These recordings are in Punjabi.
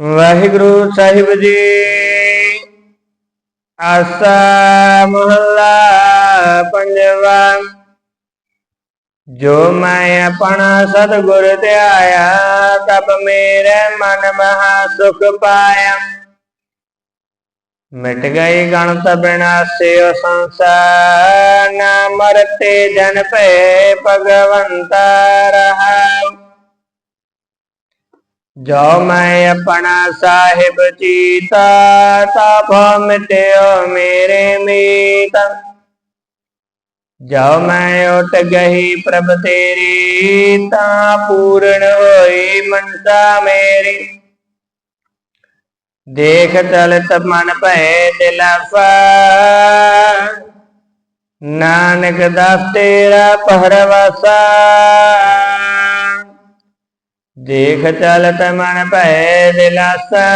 ਵਾਹਿਗੁਰੂ ਸਾਹਿਬ ਜੀ। ਆਸਾ ਮਹੱਲਾ ਪੰਜਵਾ। ਜੋ ਮੈਂ ਆਪਣਾ ਸਤਿਗੁਰ ਧਿਆਇਆ, ਤਬ ਮੇਰੇ ਮਨ ਮਹਾ ਸੁਖ ਪਾਇਆ। ਮਿਟ ਗਈ ਗਣਤ ਬਿਨਾਸਿਓ ਸੰਸਾਰ, ਨਾ ਮਰਤੇ ਜਨ ਭੈ ਭਗਵੰਤ ਰਹਾਉ ਜੋ ਮੈਂ ਆਪਣਾ ਸਾਹਿਬ ਚੀਤਾ ਤਾਪ ਮਿਟਿਓ ਮੇਰੇ ਮੀਤ। ਜੋ ਮੈਂ ਉਟ ਗਈ ਪ੍ਰਭ ਤੇਰੀ, ਤਾਂ ਪੂਰਨ ਹੋਈ ਮਨਸਾ ਮੇਰੀ। ਦੇਖ ਚਲਤ ਮਨ ਭੈ ਦਿਲ ਨਾਨਕ ਦਾਸ ਤੇਰਾ ਪਹਰਵਾਸਾ ਦੇਖ ਚਲਤ ਮਨ ਭੈ ਦਿਲਾਸਾ।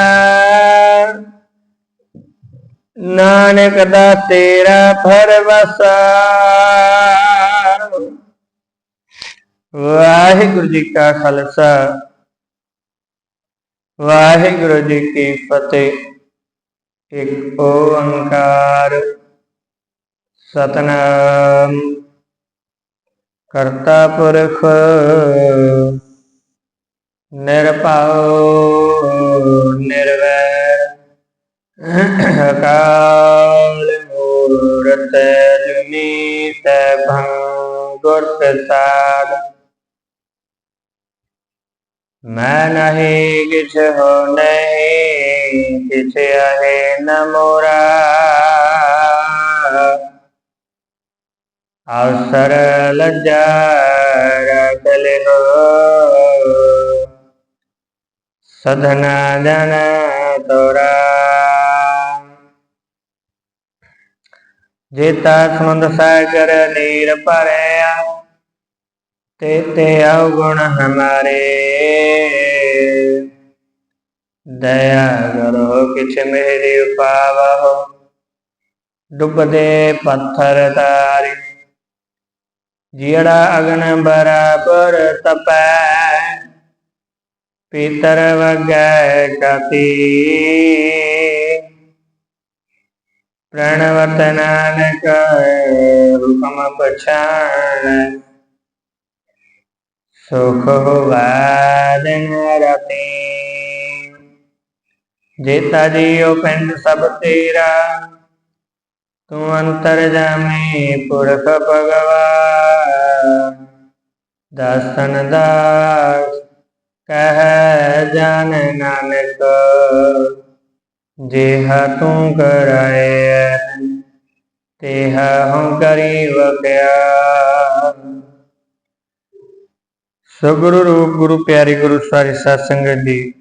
ਨਾਨਕ ਦਾ ਤੇਰਾ ਫਰਵਸਾ ਵਾਹਿਗੁਰੂ ਜੀ ਕਾ ਖਾਲਸਾ। ਵਾਹਿਗੁਰੂ ਜੀ ਕੀ ਫਤਿਹ। ਇੱਕ ਓੰਕਾਰ। ਸਤਨਾਮ। ਕਰਤਾ ਪੁਰਖ। ਨਿਰਭਉ, ਨਿਰਵੈਰ। ਅਕਾਲ ਮੂਰਤ ਜੁਨੀ ਸੈਭੰ ਗੁਰ ਪ੍ਰਸਾਦ। ਮੈਂ ਨਹੀਂ ਕਿਛ ਹੋ ਨਹੀਂ ਕਿਛ ਹੈ ਨ ਮੋਰਾ। ਅਵਸਰ ਲੱਜਾ ਰਖਲ ਹੋ ਸਧਨਾ ਜਨ ਤੋਰਾ। ਜੇਤਾ ਸਮੁੰਦ ਸਾਗਰ ਨੀਰ ਭਰਿਆ, ਤੇ ਤੇ ਅਵਗੁਣ ਹਮਾਰੇ। ਦਇਆ ਕਰੋ ਕਿਛ ਮੇਰੀ ਉਪਾਵਹੁ, ਡੁੱਬਦੇ ਪੱਥਰ ਤਾਰੇ। ਜਿਹੜਾ ਅਗਨ ਬਰਾਬਰ ਤਪੈ ਪੀਤਰ ਵਗੈ ਕਤੀ ਪ੍ਰਣਵਤ ਨਾਨਕ ਹੁਕਮ ਪਛਾਣ। ਸੁਖ ਵਾਦਨ ਰਤੀ। ਜੇਤਾ ਜੀਉ ਪਿੰਡ ਸਭ ਤੇਰਾ। ਤੂੰ ਅੰਤਰ ਜਾਮੇ ਪੁਰਖ ਭਗਵਾਨ ਦਸਨ ਦਾਸ ਕਹਿ ਜਨ ਨਾਨਕ, ਜਿਹਾ ਤੂੰ ਕਰਾਏ ਤੇਹਾ ਹਉ ਕਰੀ ਵਕਿਆ ਸਗੁਰੂ ਰੂਪ, ਗੁਰੂ ਪਿਆਰੇ, ਗੁਰੂ ਸਾਰੀ ਸਾਧ ਸੰਗਤ ਦੀ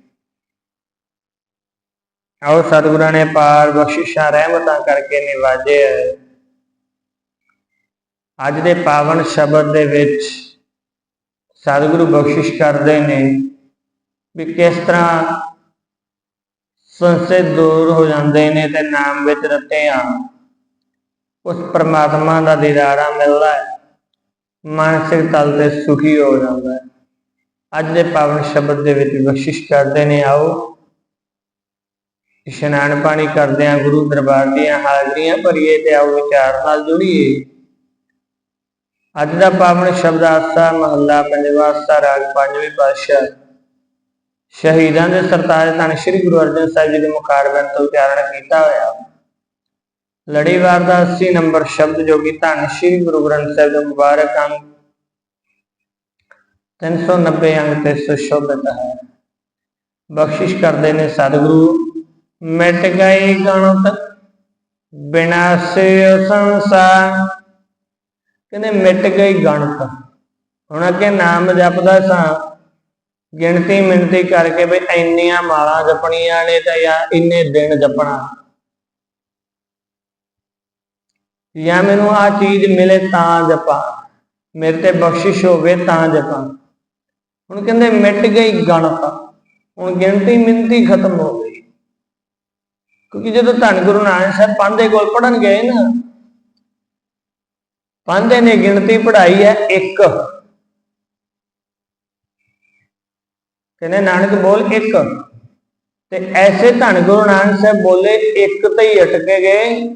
ਆਓ ਸਤਿਗੁਰਾਂ ਨੇ ਪਾਰ ਬਖਸ਼ਿਸ਼ਾਂ ਰਹਿਮਤਾਂ ਕਰਕੇ ਨਿਵਾਜੇ ਅੱਜ ਦੇ ਪਾਵਨ ਸ਼ਬਦ ਦੇ ਵਿੱਚ ਸਤਿਗੁਰੂ ਬਖਸ਼ਿਸ਼ ਕਰਦੇ ਨੇ। ਵੀ ਕਿਸ ਤਰ੍ਹਾਂ ਸੰਸੇ ਦੂਰ ਹੋ ਜਾਂਦੇ ਨੇ ਤੇ ਨਾਮ ਵਿੱਚ ਰਤੇ ਆ ਉਸ ਪ੍ਰਮਾਤਮਾ ਦਾ ਦੀਦਾਰਾ ਮਿਲਦਾ ਹੈ। ਮਾਨਸਿਕ ਤਲ ਤੇ ਸੁਖੀ ਹੋ ਜਾਂਦਾ ਹੈ। ਅੱਜ ਦੇ ਪਾਵਨ ਸ਼ਬਦ ਦੇ ਵਿੱਚ ਬਖਸ਼ਿਸ਼ ਕਰਦੇ ਨੇ, ਆਓ। ਇਸ਼ਨਾਨ ਪਾਣੀ ਕਰਦੇ ਆ ਗੁਰੂ ਦਰਬਾਰ ਦੀਆਂ ਹਾਜ਼ਰੀਆਂ ਭਰੀਏ ਤੇ ਆਓ ਵਿਚਾਰ ਨਾਲ ਜੁੜੀਏ। ਅੱਜ ਦਾ ਪਾਵਨ ਸ਼ਬਦ ਆਸਾ ਮਹੱਲਾ ਪੰਜਵਾ ਆਸਾ ਰਾਗ ਪੰਜਵੇਂ ਪਾਤਸ਼ਾਹ। ਸ਼ਹੀਦਾਂ ਦੇ ਸਰਤਾਜ ਧੰਨ ਸ਼੍ਰੀ ਗੁਰੂ ਅਰਜਨ ਸਾਹਿਬ ਜੀ ਦੇ ਮੁਖਾਰਬੰਦ ਤੋਂ ਉਚਾਰਨ ਕੀਤਾ ਹੋਇਆ। ਲੜੀਵਾਰ ਦਾ 80 ਨੰਬਰ ਸ਼ਬਦ ਜੋ ਕਿ ਧੰਨ ਸ਼੍ਰੀ ਗੁਰੂ ਗ੍ਰੰਥ ਸਾਹਿਬ ਦੇ ਮੁਬਾਰਕ ਅੰਗ 390 ਅੰਗ ਤੇ ਸੁਸ਼ੋਭਿਤ ਹੈ। ਬਖਸ਼ਿਸ਼ ਕਰਦੇ ਨੇ ਸਤਿਗੁਰੂ, ਮਿਟ ਗਈ ਗਣਤ ਬਿਨਾਸੇ ਸੰਸਾਰ। ਕਹਿੰਦੇ ਮਿਟ ਗਈ ਗਣਤ। ਹੁਣ ਅੱਗੇ ਨਾਮ ਜਪਦਾ ਸਾਂ। ਗਿਣਤੀ ਮਿਣਤੀ ਕਰਕੇ ਵੀ ਇੰਨੀਆਂ ਮਾਲਾਂ ਜਪਣੀਆਂ ਨੇ ਤਾਂ ਜਾਂ ਇੰਨੇ ਦਿਨ ਜਪਣਾ। ਜਾਂ ਮੈਨੂੰ ਆ ਚੀਜ਼ ਮਿਲੇ ਤਾਂ ਜਪਾਂ। ਮੇਰੇ ਤੇ ਬਖਸ਼ਿਸ਼ ਹੋਵੇ ਤਾਂ ਜਪਾਂ। ਹੁਣ ਕਹਿੰਦੇ ਮਿਟ ਗਈ ਗਣਤ। ਹੁਣ ਗਿਣਤੀ ਮਿਣਤੀ ਖਤਮ ਹੋ ਗਈ। ਕਿਉਂਕਿ ਜਦੋਂ ਧੰਨ ਗੁਰੂ ਨਾਨਕ ਸਾਹਿਬ ਪਾਂਦੇ ਕੋਲ ਪੜਨ ਗਏ ਨਾ ਪਾਂਦੇ ਨੇ ਗਿਣਤੀ ਪੜਾਈ ਹੈ ਇੱਕ। ਕਹਿੰਦੇ, ਨਾਨਕ ਬੋਲ ਇੱਕ। ਤੇ ਐਸੇ ਧੰਨ ਗੁਰੂ ਨਾਨਕ ਸਾਹਿਬ ਬੋਲੇ, ਇੱਕ ਤੇ ਹੀ ਅਟਕੇ ਗਏ।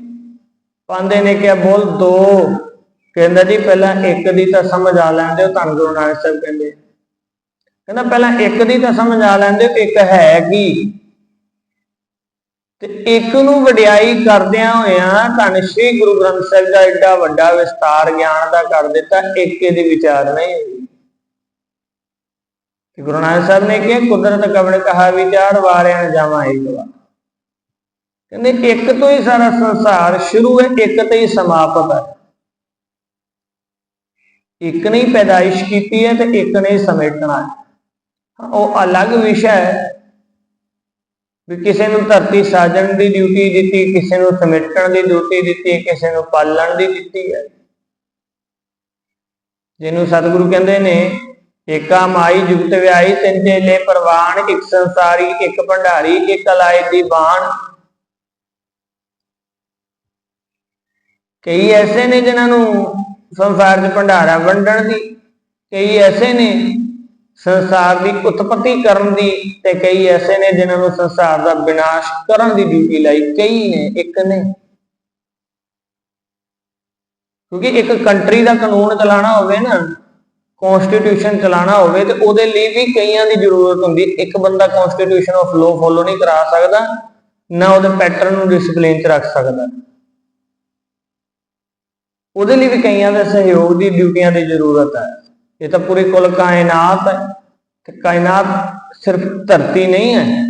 ਪਾਂਦੇ ਨੇ ਕਿਹਾ ਬੋਲ ਦੋ। ਕਹਿੰਦਾ ਜੀ, ਪਹਿਲਾਂ ਇੱਕ ਦੀ ਤਾਂ ਸਮਝ ਆ ਲੈਂਦੇ ਹੋ, ਧੰਨ ਗੁਰੂ ਨਾਨਕ ਸਾਹਿਬ ਕਹਿੰਦੇ। ਕਹਿੰਦਾ, ਪਹਿਲਾਂ ਇੱਕ ਦੀ ਤਾਂ ਸਮਝ ਆ ਲੈਂਦੇ ਹੋ ਇੱਕ ਹੈ ਕੀ? ਤੇ ਇੱਕ ਨੂੰ ਵਡਿਆਈ ਕਰਦਿਆਂ ਹੋਇਆਂ ਧੰਨ ਸ਼੍ਰੀ ਗੁਰੂ ਗ੍ਰੰਥ ਸਾਹਿਬ ਦਾ ਐਡਾ ਵੱਡਾ ਵਿਸਤਾਰ ਗਿਆਨ ਦਾ ਕਰ ਦਿੱਤਾ, ਇੱਕ ਇਹਦੇ ਵਿਚਾਰ ਨਹੀਂ। ਗੁਰੂ ਨਾਨਕ ਸਾਹਿਬ ਨੇ ਕਿਹਾ, ਕੁਦਰਤ ਕਵਣ ਕਹਾ ਵਿਚਾਰ ਵਾਰਿਆਂ ਨ ਜਾਵਾਂ ਇੱਕ ਵਾਰ ਕਹਿੰਦੇ ਇੱਕ ਤੋਂ ਹੀ ਸਾਰਾ ਸੰਸਾਰ ਸ਼ੁਰੂ ਹੈ, ਇੱਕ ਤੇ ਹੀ ਸਮਾਪਤ ਹੈ। ਇੱਕ ਨੇ ਹੀ ਪੈਦਾਇਸ਼ ਕੀਤੀ ਹੈ ਤੇ ਇੱਕ ਨੇ ਹੀ ਸਮੇਟਣਾ ਹੈ, ਉਹ ਅਲੱਗ ਵਿਸ਼ਾ ਹੈ ਵੀ ਕਿਸੇ ਨੂੰ ਧਰਤੀ ਸਾਜਣ ਦੀ ਡਿਊਟੀ ਦਿੱਤੀ, ਕਿਸੇ ਨੂੰ ਸਮੇਟਣ ਦੀ ਡਿਊਟੀ ਦਿੱਤੀ, ਕਿਸੇ ਨੂੰ ਪਾਲਣ ਦੀ ਦਿੱਤੀ ਹੈ। ਜਿਹਨੂੰ ਸਤਿਗੁਰੂ ਕਹਿੰਦੇ ਨੇ ਏਕਾ ਮਾਈ ਜੁਗਤ ਵਿਆਈ ਤਿੰਨ ਚੇਲੇ ਪ੍ਰਵਾਨ, ਇੱਕ ਸੰਸਾਰੀ, ਇੱਕ ਭੰਡਾਰੀ, ਇੱਕ ਅਲਾਈ ਦੀ ਬਾਣ। ਕਈ ਐਸੇ ਨੇ ਜਿਨ੍ਹਾਂ ਨੂੰ ਸੰਸਾਰ 'ਚ ਭੰਡਾਰਾ ਵੰਡਣ ਦੀ, ਕਈ ਐਸੇ ਨੇ ਸੰਸਾਰ ਦੀ ਉਤਪਤੀ ਕਰਨ ਦੀ ਤੇ ਕਈ ਐਸੇ ਨੇ ਜਿਨ੍ਹਾਂ ਨੂੰ ਸੰਸਾਰ ਦਾ ਵਿਨਾਸ਼ ਕਰਨ ਦੀ ਡਿਊਟੀ ਲਈ। ਕਈ ਨੇ, ਇੱਕ ਨੇ। ਕਿਉਂਕਿ ਇੱਕ ਕੰਟਰੀ ਦਾ ਕਾਨੂੰਨ ਚਲਾਉਣਾ ਹੋਵੇ ਨਾ ਕਨਸਟੀਟਿਊਸ਼ਨ ਚਲਾਉਣਾ ਹੋਵੇ ਤੇ ਉਹਦੇ ਲਈ ਵੀ ਕਈਆਂ ਦੀ ਜ਼ਰੂਰਤ ਹੁੰਦੀ ਇੱਕ ਬੰਦਾ ਕਨਸਟੀਟਿਊਸ਼ਨ ਆਫ ਲੋ ਫੋਲੋ ਨਹੀਂ ਕਰਾ ਸਕਦਾ, ਨਾ ਉਹਦੇ ਪੈਟਰਨ ਨੂੰ ਡਿਸਪਲਿਨ 'ਚ ਰੱਖ ਸਕਦਾ। ਉਹਦੇ ਲਈ ਵੀ ਕਈਆਂ ਦੇ ਸਹਿਯੋਗ ਦੀ ਡਿਊਟੀਆਂ ਦੀ ਜ਼ਰੂਰਤ ਹੈ। ਇਹ ਤਾਂ ਪੂਰੀ ਕੁੱਲ ਕਾਇਨਾਤ ਹੈ। ਤੇ ਕਾਇਨਾਤ ਸਿਰਫ ਧਰਤੀ ਨਹੀਂ ਹੈ।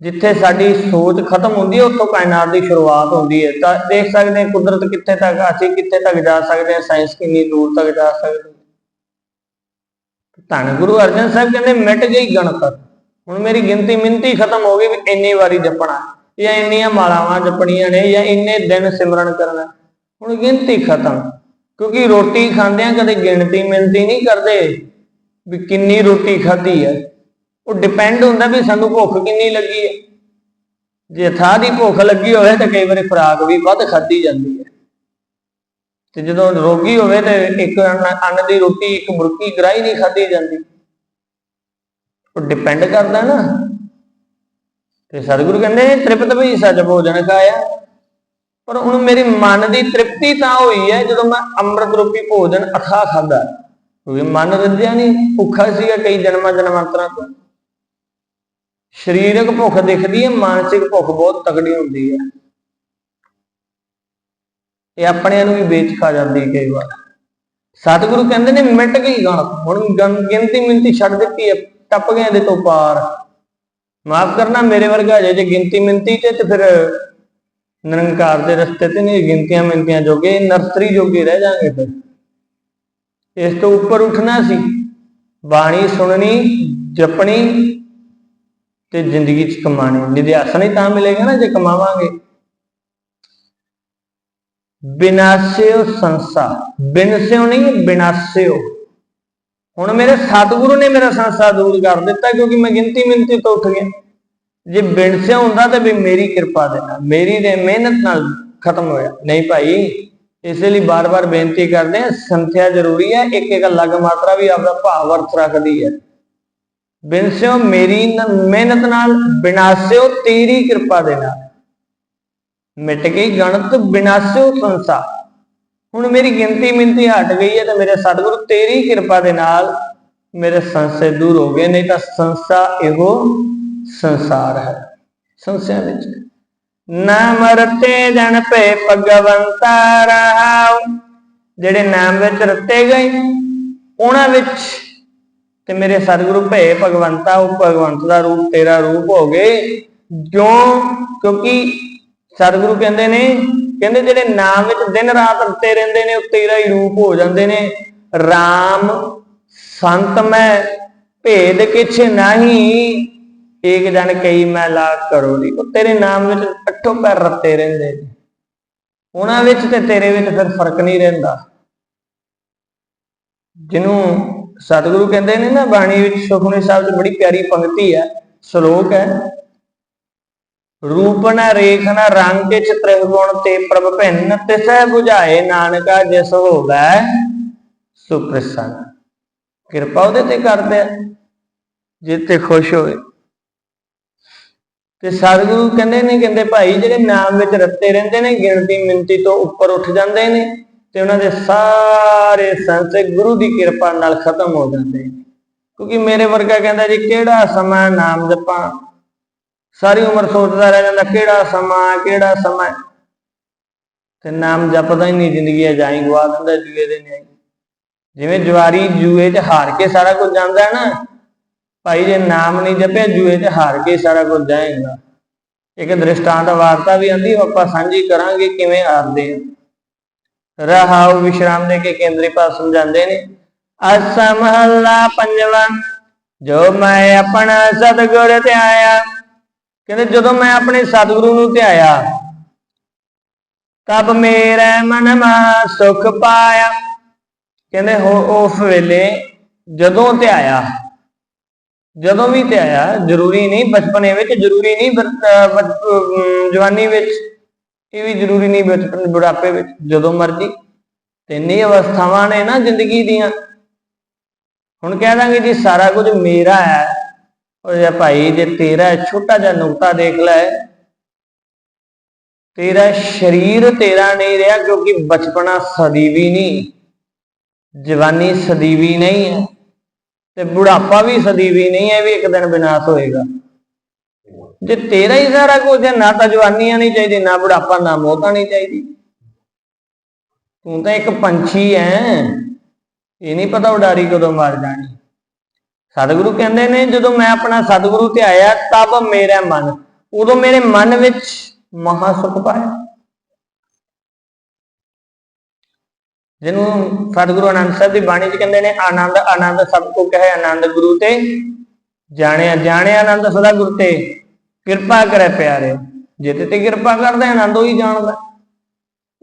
ਜਿੱਥੇ ਸਾਡੀ ਸੋਚ ਖਤਮ ਹੁੰਦੀ ਹੈ, ਉੱਥੋਂ ਕਾਇਨਾਤ ਦੀ ਸ਼ੁਰੂਆਤ ਹੁੰਦੀ ਹੈ। ਤਾਂ ਦੇਖ ਸਕਦੇ ਹਾਂ ਕੁਦਰਤ ਕਿੱਥੇ ਤੱਕ, ਅਸੀਂ ਕਿੱਥੇ ਤੱਕ ਜਾ ਸਕਦੇ ਹਾਂ, ਸਾਇੰਸ ਕਿੰਨੀ ਦੂਰ ਤੱਕ ਜਾ ਸਕਦੀ ਧੰਨ ਗੁਰੂ ਅਰਜਨ ਸਾਹਿਬ ਕਹਿੰਦੇ, ਮਿਟ ਗਈ ਗਣਪਤ ਹੁਣ ਮੇਰੀ ਗਿਣਤੀ ਮਿੰਤੀ ਖਤਮ ਹੋ ਗਈ ਵੀ ਇੰਨੀ ਵਾਰੀ ਜਪਣਾ। ਜਾਂ ਇੰਨੀਆਂ ਮਾਲਾਵਾਂ ਜਪਣੀਆਂ ਨੇ, ਜਾਂ ਇੰਨੇ ਦਿਨ ਸਿਮਰਨ ਕਰਨਾ। ਹੁਣ ਗਿਣਤੀ ਖਤਮ। ਕਿਉਂਕਿ ਰੋਟੀ ਖਾਂਦਿਆਂ ਕਦੇ ਗਿਣਤੀ ਮਿੰਤੀ ਨਹੀਂ ਕਰਦੇ ਵੀ ਕਿੰਨੀ ਰੋਟੀ ਖਾਧੀ ਹੈ। ਉਹ ਡਿਪੈਂਡ ਹੁੰਦਾ ਵੀ ਸਾਨੂੰ ਭੁੱਖ ਕਿੰਨੀ ਲੱਗੀ ਹੈ। ਜੇ ਥਾਂ ਦੀ ਭੁੱਖ ਲੱਗੀ ਹੋਵੇ ਤਾਂ ਕਈ ਵਾਰੀ ਖੁਰਾਕ ਵੀ ਵੱਧ ਖਾਧੀ ਜਾਂਦੀ ਹੈ। ਤੇ ਜਦੋਂ ਰੋਗੀ ਹੋਵੇ ਤੇ ਇੱਕ ਅੰਨ ਦੀ ਰੋਟੀ, ਇੱਕ ਮੁਰਕੀ ਗਰਾਈ ਨਹੀਂ ਖਾਧੀ ਜਾਂਦੀ। ਉਹ ਡਿਪੈਂਡ ਕਰਦਾ ਨਾ। ਤੇ ਸਤਿਗੁਰੂ ਕਹਿੰਦੇ, ਤ੍ਰਿਪਤ ਵੀ ਸੱਚ ਭੋਜਨ ਖਾਇਆ। ਪਰ ਹੁਣ ਮੇਰੀ ਮਨ ਦੀ ਤ੍ਰਿਪਤੀ ਤਾਂ ਹੋਈ ਹੈ, ਜਦੋਂ ਮੈਂ ਅੰਮ੍ਰਿਤ ਰੂਪੀ ਭੋਜਨ ਅਥਾ ਖਾਦਾ ਕਿਉਂਕਿ ਮਨ ਰੱਜਿਆ ਨਹੀਂ, ਭੁੱਖਾ ਸੀਗਾ ਕਈ ਜਨਮਾਂ ਜਨਮਾਂਤਰਾਂ ਤੋਂ। ਸਰੀਰਕ ਭੁੱਖ ਦਿਖਦੀ ਹੈ, ਮਾਨਸਿਕ ਭੁੱਖ ਬਹੁਤ ਤਕੜੀ ਹੁੰਦੀ ਹੈ। ਇਹ ਆਪਣਿਆਂ ਨੂੰ ਵੀ ਵੇਚ ਖਾ ਜਾਂਦੀ ਕਈ ਵਾਰ। ਸਤਿਗੁਰੂ ਕਹਿੰਦੇ ਨੇ, ਮਿਟ ਗਈ ਗਣ? ਹੁਣ ਗਿਣਤੀ ਮਿੰਤੀ ਛੱਡ ਦਿੱਤੀ ਹੈ, ਟੱਪ ਗਏ ਇਹਦੇ ਤੋਂ ਪਾਰ। ਮਾਫ ਕਰਨਾ, ਮੇਰੇ ਵਰਗਾ ਜੇ ਜੇ ਗਿਣਤੀ ਮਿੰਤੀ ਤੇ ਤੇ ਫਿਰ ਨਿਰੰਕਾਰ ਦੇ ਰਸਤੇ ਤੇ ਨਹੀਂ, ਗਿਣਤੀਆਂ ਮਿੰਤੀਆਂ ਜੋਗੇ, ਨਰਸਰੀ ਜੋਗੇ ਰਹਿ ਜਾਣਗੇ ਫਿਰ। ਇਸ ਤੋਂ ਉੱਪਰ ਉੱਠਣਾ ਸੀ। ਬਾਣੀ ਸੁਣਨੀ, ਜਪਣੀ ਤੇ ਜ਼ਿੰਦਗੀ ਚ ਕਮਾਣੀ ਨਿਧਿਆਸਨ ਹੀ ਤਾਂ ਮਿਲੇਗਾ ਨਾ, ਜੇ ਕਮਾਵਾਂਗੇ। ਬਿਨਾਸਿਓ ਸੰਸਾ। ਬਿਨਸਿਓ ਨਹੀਂ, ਬਿਨਾਸਿਓ। ਹੁਣ ਮੇਰੇ ਸਤਿਗੁਰੂ ਨੇ ਮੇਰਾ ਸੰਸਾ ਦੂਰ ਕਰ ਦਿੱਤਾ ਕਿਉਂਕਿ ਮੈਂ ਗਿਣਤੀ ਮਿੰਤੀ ਤੋਂ ਉੱਠ ਗਿਆ। ਜੇ ਬਿਨਸਿਆ ਹੁੰਦਾ ਤਾਂ ਵੀ ਮੇਰੀ ਕਿਰਪਾ ਦੇ ਨਾਲ, ਮੇਰੀ ਦੇ ਮਿਹਨਤ ਨਾਲ ਖਤਮ ਹੋਇਆ। ਨਹੀਂ ਭਾਈ, ਇਸੇ ਲਈ ਬਾਰ-ਬਾਰ ਬੇਨਤੀ ਕਰਦੇ ਆ ਸੰਥਿਆ ਜ਼ਰੂਰੀ ਹੈ, ਇੱਕ ਇੱਕ ਅਲੱਗ ਮਾਤਰਾ ਵੀ ਆਪਦਾ ਭਾਵ ਅਰਥ ਰੱਖਦੀ ਹੈ। ਬਿਨਸਿਓ ਮੇਰੀ ਮਿਹਨਤ ਨਾਲ, ਬਿਨਾਸਿਓ ਤੇਰੀ ਕਿਰਪਾ ਦੇ ਨਾਲ। ਮਿਟ ਗਈ ਗਣਤ ਬਿਨਾਸਿਓ ਸੰਸਾ। ਹੁਣ ਮੇਰੀ ਗਿਣਤੀ ਮਿੰਤੀ ਹਟ ਗਈ ਹੈ ਤੇ ਮੇਰੇ ਸਤਿਗੁਰੂ ਤੇਰੀ ਕਿਰਪਾ ਦੇ ਨਾਲ ਮੇਰੇ ਸੰਸ਼ੇ ਦੂਰ ਹੋ ਗਏ, ਨਹੀਂ ਤਾਂ ਸੰਸਾ ਇਹੋ ਸੰਸਾਰ ਹੈ ਸੰਸਿਆਂ ਵਿੱਚ। ਨਾ ਮਰਤੇ ਜਨ ਭੇ ਭਗਵੰਤਾ ਰਹਾਉ, ਜਿਹੜੇ ਨਾਮ ਵਿੱਚ ਰਤੇ ਗਏ, ਉਹਨਾਂ ਵਿੱਚ ਤੇ ਮੇਰੇ ਸਤਿਗੁਰੂ ਭੇ ਭਗਵੰਤਾ, ਉਹ ਭਗਵੰਤ ਦਾ ਰੂਪ ਤੇਰਾ ਰੂਪ ਹੋ ਗਏ। ਕਿਉਂ? ਕਿਉਂਕਿ ਸਤਿਗੁਰੂ ਕਹਿੰਦੇ ਨੇ, ਕਹਿੰਦੇ ਜਿਹੜੇ ਨਾਮ ਵਿੱਚ ਦਿਨ ਰਾਤ ਰਤੇ ਰਹਿੰਦੇ ਨੇ, ਉਹ ਤੇਰਾ ਹੀ ਰੂਪ ਹੋ ਜਾਂਦੇ ਨੇ। RAM ਸੰਤ ਮੈਂ, ਭੇਦ ਕਿਛ ਨਹੀਂ। ਏਕ ਜਨ ਕਈ ਮੈਂ ਲਾਖ ਕਰੋ ਦੀ ਉਹ ਤੇਰੇ ਨਾਮ ਵਿੱਚ ਅੱਠੋ ਪੈਰ ਰੱਤੇ ਰਹਿੰਦੇ ਨੇ। ਉਹਨਾਂ ਵਿੱਚ ਤੇ ਤੇਰੇ ਵਿੱਚ ਫਿਰ ਫ਼ਰਕ ਨਹੀਂ ਰਹਿੰਦਾ। ਜਿਹਨੂੰ ਸਤਿਗੁਰੂ ਕਹਿੰਦੇ ਨੇ ਨਾ, ਬਾਣੀ ਵਿੱਚ ਸੁਖਮਨੀ ਸਾਹਿਬ 'ਚ ਬੜੀ ਪਿਆਰੀ ਪੰਕਤੀ ਹੈ, ਸ਼ਲੋਕ ਹੈ ਰੂਪ ਨ ਰੇਖ ਨ ਰੰਗ ਕੇ ਚਿਤ੍ਰ ਗੁਣ ਤੇ ਪ੍ਰਭ ਭਿੰਨ ਤਿਸੈ 부ਝਾਏ ਨਾਨਕਾ ਜਿਸ ਹੋਵੈ ਸੁਪ੍ਰਸੰਨ ਕਿਰਪਾ ਉਹਦੇ ਤੇ ਕਰਦੇ ਜੇ ਤੇ ਖੁਸ਼ ਹੋਵੇ। ਤੇ ਸਤਿਗੁਰੂ ਕਹਿੰਦੇ ਨੇ, ਕਹਿੰਦੇ ਭਾਈ ਜਿਹੜੇ ਨਾਮ ਵਿੱਚ ਰੱਤੇ ਰਹਿੰਦੇ ਨੇ, ਗਿਣਤੀ ਮਿੰਤੀ ਤੋਂ ਉੱਪਰ ਉੱਠ ਜਾਂਦੇ ਨੇ, ਤੇ ਉਹਨਾਂ ਦੇ ਸਾਰੇ ਸੰਸੇ ਗੁਰੂ ਦੀ ਕਿਰਪਾ ਨਾਲ ਖਤਮ ਹੋ ਜਾਂਦੇ ਨੇ। ਕਿਉਂਕਿ ਮੇਰੇ ਵਰਗਾ ਕਹਿੰਦਾ ਜੀ, ਕਿਹੜਾ ਸਮਾਂ ਨਾਮ ਜਪਾਂ? ਸਾਰੀ ਉਮਰ ਸੋਚਦਾ ਰਹਿ ਜਾਂਦਾ, ਕਿਹੜਾ ਸਮਾਂ ਕਿਹੜਾ ਸਮਾਂ ਤੇ ਨਾਮ ਜਪਦਾ ਹੀ ਨਹੀਂ, ਜ਼ਿੰਦਗੀ ਜਾਈ ਗਵਾ ਦਿੰਦਾ, ਜੂਏ ਦੇ ਨਿਆਈ। ਜਿਵੇਂ ਜਵਾਰੀ ਜੂਏ 'ਚ ਹਾਰ ਕੇ ਸਾਰਾ ਕੁਝ ਜਾਂਦਾ ਹੈ ਨਾ, ਭਾਈ ਜੇ ਨਾਮ ਨਹੀਂ ਜਪਿਆ, ਜੂਏ 'ਚ ਹਾਰ ਕੇ ਸਾਰਾ ਕੁਝ ਜਾਏਗਾ। ਇੱਕ ਦ੍ਰਿਸ਼ਟਾਂਤ ਵਾਰਤਾ ਵੀ ਆਂਦੀ ਉਹ ਆਪਾਂ ਸਾਂਝੀ ਕਰਾਂਗੇ ਕਿਵੇਂ ਹਾਰਦੇ ਆ। ਰਹਾਉ ਵਿਸ਼ਰਾਮ ਦੇ ਕੇ ਕੇਂਦਰੀ ਪਾਸ ਸਮਝਾਉਂਦੇ ਨੇ, ਅਸਾ ਮਹੱਲਾ ਪੰਜਵਾਂ, ਜੋ ਮੈਂ ਆਪਣਾ ਸਤਿਗੁਰ ਧਿਆਇਆ। ਕਹਿੰਦੇ ਜਦੋਂ ਮੈਂ ਆਪਣੇ ਸਤਿਗੁਰੂ ਨੂੰ ਧਿਆਇਆ ਤਬ ਮੇਰੇ ਮਨ ਮਾ ਸੁਖ ਪਾਇਆ? ਕਹਿੰਦੇ ਹੋ- ਉਸ ਵੇਲੇ ਜਦੋਂ ਧਿਆਇਆ, ਜਦੋਂ ਵੀ ਧਿਆਇਆ, ਜ਼ਰੂਰੀ ਨਹੀਂ ਬਚਪਨੇ ਵਿੱਚ, ਜ਼ਰੂਰੀ ਨਹੀਂ ਜਵਾਨੀ ਵਿੱਚ, ਇਹ ਵੀ ਜ਼ਰੂਰੀ ਨਹੀਂ ਬਚਪਨ, ਬੁਢਾਪੇ ਵਿੱਚ, ਜਦੋਂ ਮਰਜ਼ੀ। ਤਿੰਨੇ ਅਵਸਥਾਵਾਂ ਨੇ ਨਾ ਜ਼ਿੰਦਗੀ ਦੀਆਂ। ਹੁਣ ਕਹਿ ਦਾਂਗੇ ਜੀ, ਸਾਰਾ ਕੁਝ ਮੇਰਾ ਹੈ। ਉਹ ਜੇ ਭਾਈ ਜੇ ਤੇਰਾ ਹੈ, ਛੋਟਾ ਜਿਹਾ ਨੁਕਤਾ ਦੇਖ ਲੈ। ਤੇਰਾ ਸਰੀਰ ਤੇਰਾ ਨਹੀਂ ਰਿਹਾ ਕਿਉਂਕਿ ਬਚਪਨਾ ਸਦੀ ਵੀ ਨਹੀਂ। ਜਵਾਨੀ ਸਦੀ ਨਹੀਂ ਹੈ। ਤੇ ਬੁਢਾਪਾ ਵੀ ਸਦੀਵੀ ਨਹੀਂ ਹੈ ਵੀ ਇੱਕ ਦਿਨ ਵਿਨਾਸ਼ ਹੋਏਗਾ। ਜੇ ਤੇਰਾ ਹੀ ਸਾਰਾ ਕੁਝ ਹੈ ਨਾ ਤਾਂ ਜਵਾਨੀ ਆਣੀ ਚਾਹੀਦੀ ਨਾ ਬੁਢਾਪਾ ਨਾ ਮੌਤ ਆਣੀ ਚਾਹੀਦੀ। ਤੂੰ ਤਾਂ ਇੱਕ ਪੰਛੀ ਹੈ ਇਹ ਨਹੀਂ ਪਤਾ ਉਡਾਰੀ ਕਦੋਂ ਮਰ ਜਾਣੀ। ਸਤਿਗੁਰੂ ਕਹਿੰਦੇ ਨੇ, ਜਦੋਂ ਮੈਂ ਆਪਣਾ ਸਤਿਗੁਰੂ ਤੇ ਆਇਆ, ਤਬ ਮੇਰਾ ਮਨ। ਉਦੋਂ ਮੇਰੇ ਮਨ ਵਿੱਚ ਮਹਾ ਸੁਖ ਪਾਇਆ। ਜਿਹਨੂੰ ਸਤਿਗੁਰੂ ਅਨੰਦ ਸਾਹਿਬ ਦੀ ਬਾਣੀ ਚ ਕਹਿੰਦੇ ਨੇ, ਆਨੰਦ ਆਨੰਦ ਸਭ ਕੋ ਕਹੇ ਆਨੰਦ ਗੁਰੂ ਤੇ। ਜਾਣਿਆ ਜਾਣਿਆ ਆਨੰਦ ਸਦਾ ਗੁਰ ਤੇ। ਕਿਰਪਾ ਕਰੇ ਪਿਆਰੇ। ਜੇ ਤੇ ਕਿਰਪਾ ਕਰਦਾ, ਆਨੰਦ ਉਹੀ ਜਾਣਦਾ।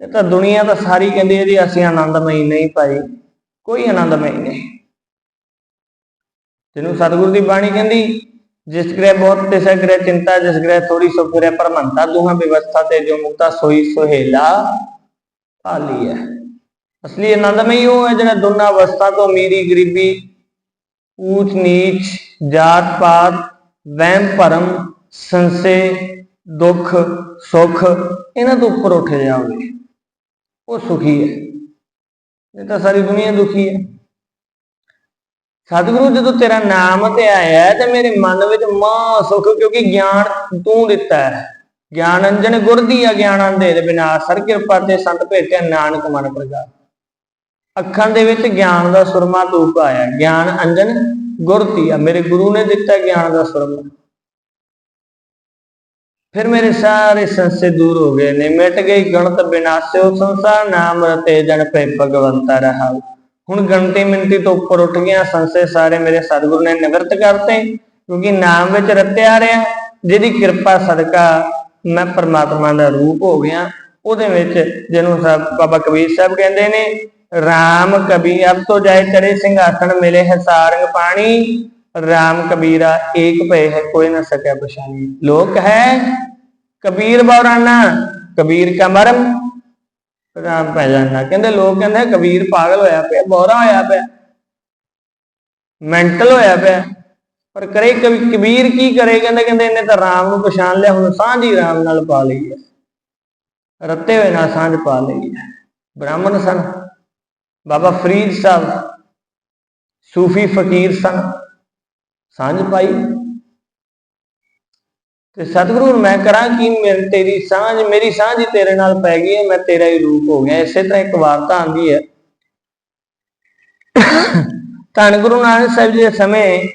ਇਹ ਤਾਂ ਦੁਨੀਆ ਤਾਂ ਸਾਰੀ ਕਹਿੰਦੀ ਹੈ ਜੀ ਅਸੀਂ ਆਨੰਦਮਈ ਨਹੀਂ ਭਾਈ। ਕੋਈ ਆਨੰਦਮਈ ਨਹੀਂ। ਜਿਹਨੂੰ ਸਤਿਗੁਰੂ ਦੀ ਬਾਣੀ ਕਹਿੰਦੀ, ਜਿਸ ਗ੍ਰਹਿ ਬਹੁਤ ਤਿਸ ਗ੍ਰਹਿ ਚਿੰਤਾ, ਜਿਸ ਗ੍ਰਹਿ ਥੋੜੀ ਸੋ ਗ੍ਰਹਿ ਪਰਮੰਤਾ, ਦੁਹਾਂ ਵਿਵਸਥਾ ਤੇ ਜੋ ਮੁਕਤਾ, ਸੋਈ ਸੁਹੇਲਾ ਹਾਲੀ ਹੈ। ਅਸਲੀ ਆਨੰਦਮਈ ਉਹ ਹੈ ਜਿਹੜਾ ਦੋਨਾਂ ਅਵਸਥਾ ਤੋਂ ਅਮੀਰੀ, ਗਰੀਬੀ, ਊਚ, ਨੀਚ, ਜਾਤ, ਪਾਤ, ਵਹਿਮ, ਭਰਮ, ਸੰਸੇ, ਦੁੱਖ, ਸੁੱਖ, ਇਹਨਾਂ ਤੋਂ ਉੱਪਰ ਉੱਠ ਜਾਵੇ ਉਹ ਸੁਖੀ ਹੈ। ਇਹ ਤਾਂ ਸਾਰੀ ਦੁਨੀਆ ਦੁਖੀ ਹੈ। ਸਤਿਗੁਰੂ, ਜਦੋਂ ਤੇਰਾ ਨਾਮ ਤੇ ਆਇਆ ਤੇ ਮੇਰੇ ਮਨ ਵਿੱਚ ਮਾਂ ਸੁਖ, ਕਿਉਂਕਿ ਗਿਆਨ ਤੂੰ ਦਿੱਤਾ ਹੈ। ਗਿਆਨ ਅੰਜਨ ਗੁਰ ਦੀ ਅਗਿਆਨ ਅੰਦੇ ਦੇ ਬਿਨਾ। ਸਰ ਕਿਰਪਾ ਤੇ ਸੰਤ ਭੇਟਿਆ ਨਾਨਕ ਮਨ ਪ੍ਰਗਾਸ ਅੱਖਾਂ ਦੇ ਵਿੱਚ ਗਿਆਨ ਦਾ ਸੁਰਮਾ ਤੂੰ ਪਾਇਆ। ਗਿਆਨ ਅੰਜਨ ਗੁਰ ਦੀ ਆ। ਮੇਰੇ ਗੁਰੂ ਨੇ ਦਿੱਤਾ ਗਿਆਨ ਦਾ ਸੁਰਮਾ। ਫਿਰ ਮੇਰੇ ਸਾਰੇ ਸੰਸੇ ਦੂਰ ਹੋ ਗਏ ਨੇ। ਮਿਟ ਗਈ ਗਣਤ ਬਿਨਾਸਿਓ ਸੰਸਾਰ ਨਾਮ ਰਤੇ ਜਨ ਪੈ ਭਗਵੰਤਾ ਰਹਾ ਹੁਣ ਗਣਤੀ ਮਿੰਤੀ ਤੋਂ ਉੱਪਰ ਉੱਠ ਗਿਆ ਸੰਸੇ ਸਾਰੇ ਮੇਰੇ ਸਤਿਗੁਰੂ ਨੇ ਨਿਵਰਤ ਕਰਤੇ, ਕਿਉਂਕਿ ਨਾਮ ਵਿੱਚ ਰਤਿਆ ਰਿਹਾ, ਜਿਹਦੀ ਕਿਰਪਾ ਸਦਕਾ ਮੈਂ ਪਰਮਾਤਮਾ ਦਾ ਰੂਪ ਹੋ ਗਿਆ। ਉਹਦੇ ਵਿੱਚ ਜਿਹਨੂੰ ਬਾਬਾ ਕਬੀਰ ਸਾਹਿਬ ਕਹਿੰਦੇ ਨੇ RAM ਕਬੀ ਅਬ ਤੋਂ ਜਾਏ ਚੜੇ ਸਿੰਘਾਸਣ, ਮਿਲੇ ਹੈ ਸਾਰੰਗ ਪਾਣੀ। RAM ਕਬੀਰਾ, ਏਕ ਭਏ ਹੈ, ਕੋਈ ਨਾ ਸਕਿਆ ਪਛਾਣੀ। ਲੋਕ ਹੈ, ਕਬੀਰ ਬੌਰਾਨਾ, ਕਬੀਰ ਕਾ ਮਰਮ ਰਾਮ ਪੈ ਜਾਣਾ ਕਹਿੰਦੇ ਲੋਕ ਕਹਿੰਦੇ ਕਬੀਰ ਪਾਗਲ ਹੋਇਆ ਪਿਆ ਬੋਰਾ ਹੋਇਆ ਪਿਆ ਮੈਂਟਲ ਹੋਇਆ ਪਿਆ। ਪਰ ਕਰੇ ਕਬੀ, ਕਬੀਰ ਕੀ ਕਰੇ? ਕਹਿੰਦੇ ਕਹਿੰਦੇ ਇਹਨੇ ਤਾਂ ਰਾਮ ਨੂੰ ਪਛਾਣ ਲਿਆ, ਹੁਣ ਸਾਂਝ ਹੀ ਰਾਮ ਨਾਲ ਪਾ ਲਈ ਹੈ। ਰੱਤੇ ਹੋਏ ਨਾਲ ਸਾਂਝ ਪਾ ਲਈ ਹੈ। ਬ੍ਰਾਹਮਣ ਸਨ। ਬਾਬਾ ਫਰੀਦ ਸਾਹਿਬ, ਸੂਫੀ ਫਕੀਰ ਸਨ। ਸਾਂਝ ਪਾਈ। ਤੇ ਸਤਿਗੁਰੂ, ਮੈਂ ਕਰਾਂ ਕਿ ਮੇਰੇ ਤੇਰੀ ਸਾਂਝ? ਮੇਰੀ ਸਾਂਝ ਤੇਰੇ ਨਾਲ ਪੈ ਗਈ ਹੈ, ਮੈਂ ਤੇਰਾ ਹੀ ਰੂਪ ਹੋ ਗਿਆ। ਇਸੇ ਤਰ੍ਹਾਂ ਇੱਕ ਵਾਰਤਾ ਆਂਦੀ ਹੈ। ਧੰਨ ਗੁਰੂ ਨਾਨਕ ਸਾਹਿਬ ਜੀ ਦੇ ਸਮੇਂ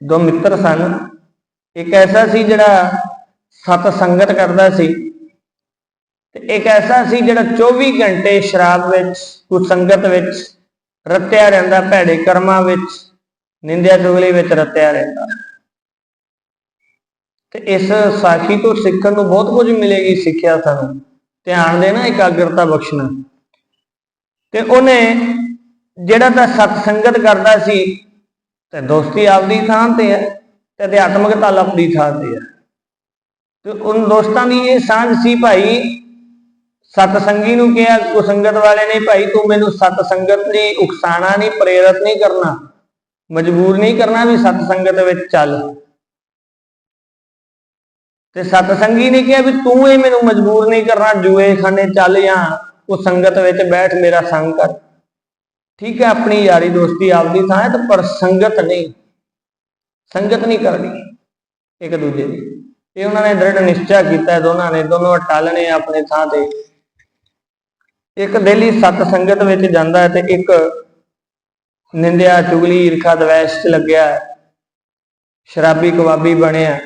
ਦੋ ਮਿੱਤਰ ਸਨ। ਇੱਕ ਐਸਾ ਸੀ ਜਿਹੜਾ ਸਤ ਸੰਗਤ ਕਰਦਾ ਸੀ ਤੇ ਇੱਕ ਐਸਾ ਸੀ ਜਿਹੜਾ 24 ਘੰਟੇ ਸ਼ਰਾਬ ਵਿੱਚ ਸੰਗਤ ਵਿੱਚ ਰਤਿਆ ਰਹਿੰਦਾ, ਭੈੜੇ ਕਰਮਾਂ ਵਿੱਚ, ਨਿੰਦਿਆ ਚੁਗਲੀ ਵਿੱਚ ਰਤਿਆ ਰਹਿੰਦਾ। ਤੇ ਇਸ ਸਾਖੀ ਤੋਂ ਸਿੱਖਣ ਨੂੰ ਬਹੁਤ ਕੁਝ ਮਿਲੇਗੀ ਸਿੱਖਿਆ ਸਾਨੂੰ। ਧਿਆਨ ਦੇਣਾ, ਇਕਾਗਰਤਾ ਬਖਸ਼ਣਾ। ਤੇ ਉਹਨੇ ਜਿਹੜਾ ਤਾਂ ਸਤ ਸੰਗਤ ਕਰਦਾ ਸੀ, ਤੇ ਦੋਸਤੀ ਆਪਦੀ ਥਾਂ ਤੇ ਹੈ ਤੇ ਅਧਿਆਤਮਕ ਤਲ ਆਪਣੀ ਥਾਂ ਤੇ ਹੈ। ਤੇ ਉਹਨਾਂ ਦੋਸਤਾਂ ਦੀ ਇਹ ਸਾਂਝ ਸੀ, ਭਾਈ, ਸਤ ਸੰਗੀ ਨੂੰ ਕਿਹਾ ਕੁਸੰਗਤ ਵਾਲੇ ਨੇ, ਭਾਈ, ਤੂੰ ਮੈਨੂੰ ਸਤ ਸੰਗਤ ਲਈ ਉਕਸਾਣਾ ਨਹੀਂ, ਪ੍ਰੇਰਿਤ ਨਹੀਂ ਕਰਨਾ। ਮਜਬੂਰ ਨਹੀਂ ਕਰਨਾ ਵੀ ਸਤ ਸੰਗਤ ਵਿੱਚ ਚੱਲ। ਤੇ ਸਤਸੰਗੀ ਨੇ ਕਿਹਾ ਵੀ ਤੂੰ ਇਹ ਮੈਨੂੰ ਮਜਬੂਰ ਨਹੀਂ ਕਰਨਾ, ਜੂਏ ਖਾਨੇ ਚੱਲ ਜਾਂ ਉਹ ਸੰਗਤ ਵਿੱਚ ਬੈਠ ਮੇਰਾ ਸੰਗ ਕਰ। ਠੀਕ ਹੈ, ਆਪਣੀ ਯਾਰੀ ਦੋਸਤੀ ਆਪਦੀ ਥਾਂ ਹੈ ਤੇ ਪਰ ਸੰਗਤ ਨਹੀਂ। ਸੰਗਤ ਨਹੀਂ ਕਰਨੀ ਇੱਕ ਦੂਜੇ ਦੀ। ਇਹ ਉਹਨਾਂ ਨੇ ਦ੍ਰਿੜ ਨਿਸ਼ਚਾ ਕੀਤਾ, ਦੋਨਾਂ ਨੇ, ਦੋਨੋਂ ਅਟਲ ਨੇ ਆਪਣੇ ਥਾਂ ਤੇ। ਇੱਕ ਦਿਲ ਹੀ ਸਤ ਸੰਗਤ ਵਿੱਚ ਜਾਂਦਾ ਹੈ ਤੇ ਇੱਕ ਨਿੰਦਿਆ, ਚੁਗਲੀ, ਈਰਖਾ, ਦਵੈਸ਼ ਚ ਲੱਗਿਆ ਸ਼ਰਾਬੀ, ਕਬਾਬੀ ਬਣਿਆ।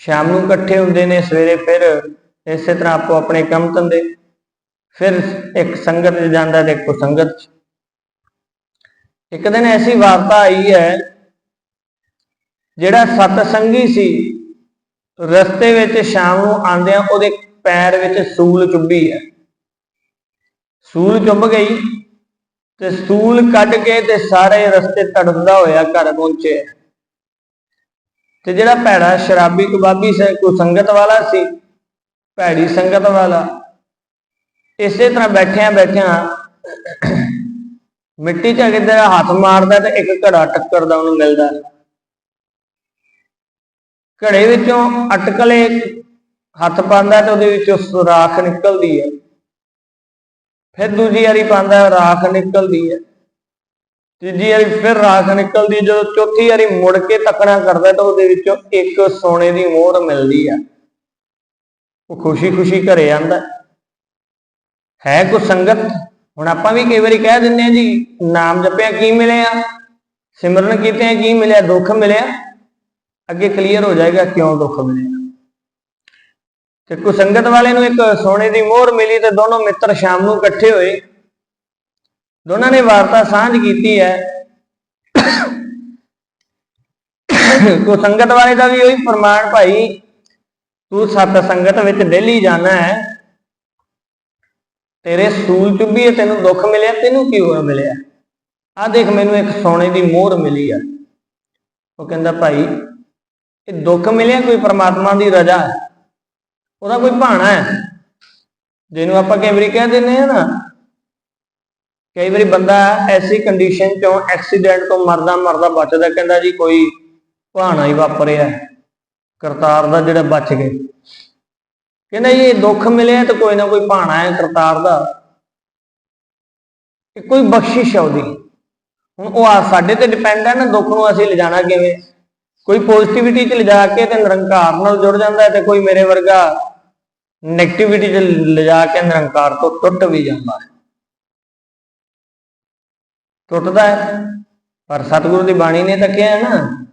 ਸ਼ਾਮ ਨੂੰ ਇਕੱਠੇ ਹੁੰਦੇ ਨੇ, ਸਵੇਰੇ ਫਿਰ ਇਸੇ ਤਰ੍ਹਾਂ ਆਪੋ ਆਪਣੇ ਕੰਮ ਧੰਦੇ। ਫਿਰ ਇੱਕ ਸੰਗਤ 'ਚ ਜਾਂਦਾ ਤੇ ਇੱਕ ਸੰਗਤ 'ਚ। ਇੱਕ ਦਿਨ ਐਸੀ ਵਾਰਤਾ ਆਈ ਹੈ, ਜਿਹੜਾ ਸਤਸੰਗੀ ਸੀ, ਰਸਤੇ ਵਿੱਚ ਸ਼ਾਮ ਨੂੰ ਆਂਦਿਆਂ ਉਹਦੇ ਪੈਰ ਵਿੱਚ ਸੂਲ ਚੁੱਭੀ ਹੈ। ਸੂਲ ਚੁੱਭ ਗਈ ਤੇ ਸੂਲ ਕੱਢ ਕੇ ਤੇ ਸਾਰੇ ਰਸਤੇ ਤੜਫਦਾ ਹੋਇਆ ਘਰ ਪਹੁੰਚੇ ਤੇ ਜਿਹੜਾ ਭੈੜਾ ਸ਼ਰਾਬੀ ਕਬਾਬੀ ਸੀ, ਕੋਈ ਸੰਗਤ ਵਾਲਾ ਸੀ, ਭੈੜੀ ਸੰਗਤ ਵਾਲਾ, ਇਸੇ ਤਰ੍ਹਾਂ ਬੈਠਿਆਂ ਬੈਠਿਆਂ ਮਿੱਟੀ 'ਚ ਕਿਤੇ ਹੱਥ ਮਾਰਦਾ ਤੇ ਇੱਕ ਘੜਾ ਟੱਕਰਦਾ ਉਹਨੂੰ ਮਿਲਦਾ। ਘੜੇ ਵਿੱਚੋਂ ਅਟਕਲੇ ਹੱਥ ਪਾਉਂਦਾ ਤੇ ਉਹਦੇ ਵਿੱਚੋਂ ਸੁਰਾਖ ਨਿਕਲਦੀ ਹੈ। ਫਿਰ ਦੂਜੀ ਵਾਰੀ ਪਾਉਂਦਾ, ਰਾਖ ਨਿਕਲਦੀ ਹੈ। ਤੀਜੀ ਵਾਰੀ ਫਿਰ ਰਾਖ ਨਿਕਲਦੀ, ਜਦੋਂ ਚੌਥੀ ਵਾਰੀ ਮੁੜ ਕੇ ਤੱਕਣਾ ਕਰਦਾ ਤਾਂ ਉਹਦੇ ਵਿੱਚੋਂ ਇੱਕ ਸੋਨੇ ਦੀ ਮੋਹਰ ਮਿਲਦੀ ਆ। ਉਹ ਖੁਸ਼ੀ-ਖੁਸ਼ੀ ਘਰੇ ਆਂਦਾ। ਹੈ ਕੋ ਸੰਗਤ? ਹੁਣ ਆਪਾਂ ਵੀ ਕਈ ਵਾਰੀ ਕਹਿ ਦਿੰਦੇ ਆ ਜੀ, ਨਾਮ ਜਪਿਆ ਕੀ ਮਿਲਿਆ? ਸਿਮਰਨ ਕੀਤੇ ਆ, ਕੀ ਮਿਲਿਆ? ਦੁੱਖ ਮਿਲਿਆ? ਅੱਗੇ ਕਲੀਅਰ ਹੋ ਜਾਏਗਾ ਕਿਉਂ ਦੁੱਖ ਮਿਲਿਆ। ਤੇ ਕੋ ਸੰਗਤ ਵਾਲੇ ਨੂੰ ਇੱਕ ਸੋਨੇ ਦੀ ਮੋਹਰ ਮਿਲੀ ਤੇ ਦੋਨੋਂ ਮਿੱਤਰ ਸ਼ਾਮ ਨੂੰ ਇਕੱਠੇ ਹੋਏ। ਦੋਨਾਂ ਨੇ ਵਾਰਤਾ ਸਾਂਝ ਕੀਤੀ ਹੈ। ਕੋ ਸੰਗਤ ਵਾਲੇ ਦਾ ਵੀ ਉਹੀ ਪ੍ਰਮਾਣ ਭਾਈ, ਤੂੰ ਸਤ ਸੰਗਤ ਵਿੱਚ ਡੇਲੀ ਜਾਣਾ ਹੈ। ਤੇਰੇ ਸੂਲ ਚੁੱਭੀ ਤੈਨੂੰ ਦੁੱਖ ਮਿਲਿਆ, ਤੈਨੂੰ ਕੀ ਹੋਇਆ ਮਿਲਿਆ? ਆ ਦੇਖ, ਮੈਨੂੰ ਇੱਕ ਸੋਨੇ ਦੀ ਮੋਹਰ ਮਿਲੀ ਆ। ਉਹ ਕਹਿੰਦਾ, ਭਾਈ, ਇਹ ਦੁੱਖ ਮਿਲਿਆ ਕੋਈ ਪ੍ਰਮਾਤਮਾ ਦੀ ਰਜ਼ਾ? ਹੈ ਉਹਦਾ ਕੋਈ ਭਾਣਾ ਹੈ? ਜਿਹਨੂੰ ਆਪਾਂ ਕਈ ਵਾਰੀ ਕਹਿ ਦਿੰਦੇ ਆ ਨਾ ਕਈ ਵਾਰੀ ਬੰਦਾ ਐਸੀ ਕੰਡੀਸ਼ਨ ਚੋਂ ਐਕਸੀਡੈਂਟ ਤੋਂ ਮਰਦਾ ਮਰਦਾ ਬਚਦਾ, ਕਹਿੰਦਾ ਜੀ ਕੋਈ ਭਾਣਾ ਹੀ ਵਾਪਰਿਆ। ਕਰਤਾਰ ਦਾ ਜਿਹੜਾ ਬਚ ਗਏ। ਕਹਿੰਦਾ ਜੀ, ਇਹ ਦੁੱਖ ਮਿਲਿਆ ਤਾਂ ਕੋਈ ਨਾ ਕੋਈ ਭਾਣਾ ਹੈ ਕਰਤਾਰ ਦਾ। ਇਹ ਕੋਈ ਬਖਸ਼ਿਸ਼ ਹੈ ਉਹਦੀ। ਹੁਣ ਉਹ ਆ, ਸਾਡੇ ਤੇ ਡਿਪੈਂਡ ਹੈ ਨਾ, ਦੁੱਖ ਨੂੰ ਅਸੀਂ ਲਿਜਾਣਾ ਕਿਵੇਂ? ਕੋਈ ਪੋਜ਼ਿਟਿਵਿਟੀ ਚ ਲਿਜਾ ਕੇ ਤੇ ਨਿਰੰਕਾਰ ਨਾਲ ਜੁੜ ਜਾਂਦਾ ਤੇ ਕੋਈ ਮੇਰੇ ਵਰਗਾ ਨੈਗੇਟਿਵਿਟੀ ਚ ਲਿਜਾ ਕੇ ਨਿਰੰਕਾਰ ਤੋਂ ਟੁੱਟ ਵੀ ਜਾਂਦਾ। ਹੈ ਟੁੱਟਦਾ ਹੈ। ਪਰ ਸਤਿਗੁਰੂ ਦੀ ਬਾਣੀ ਨੇ ਤਾਂ ਕਿਹਾ ਨਾ,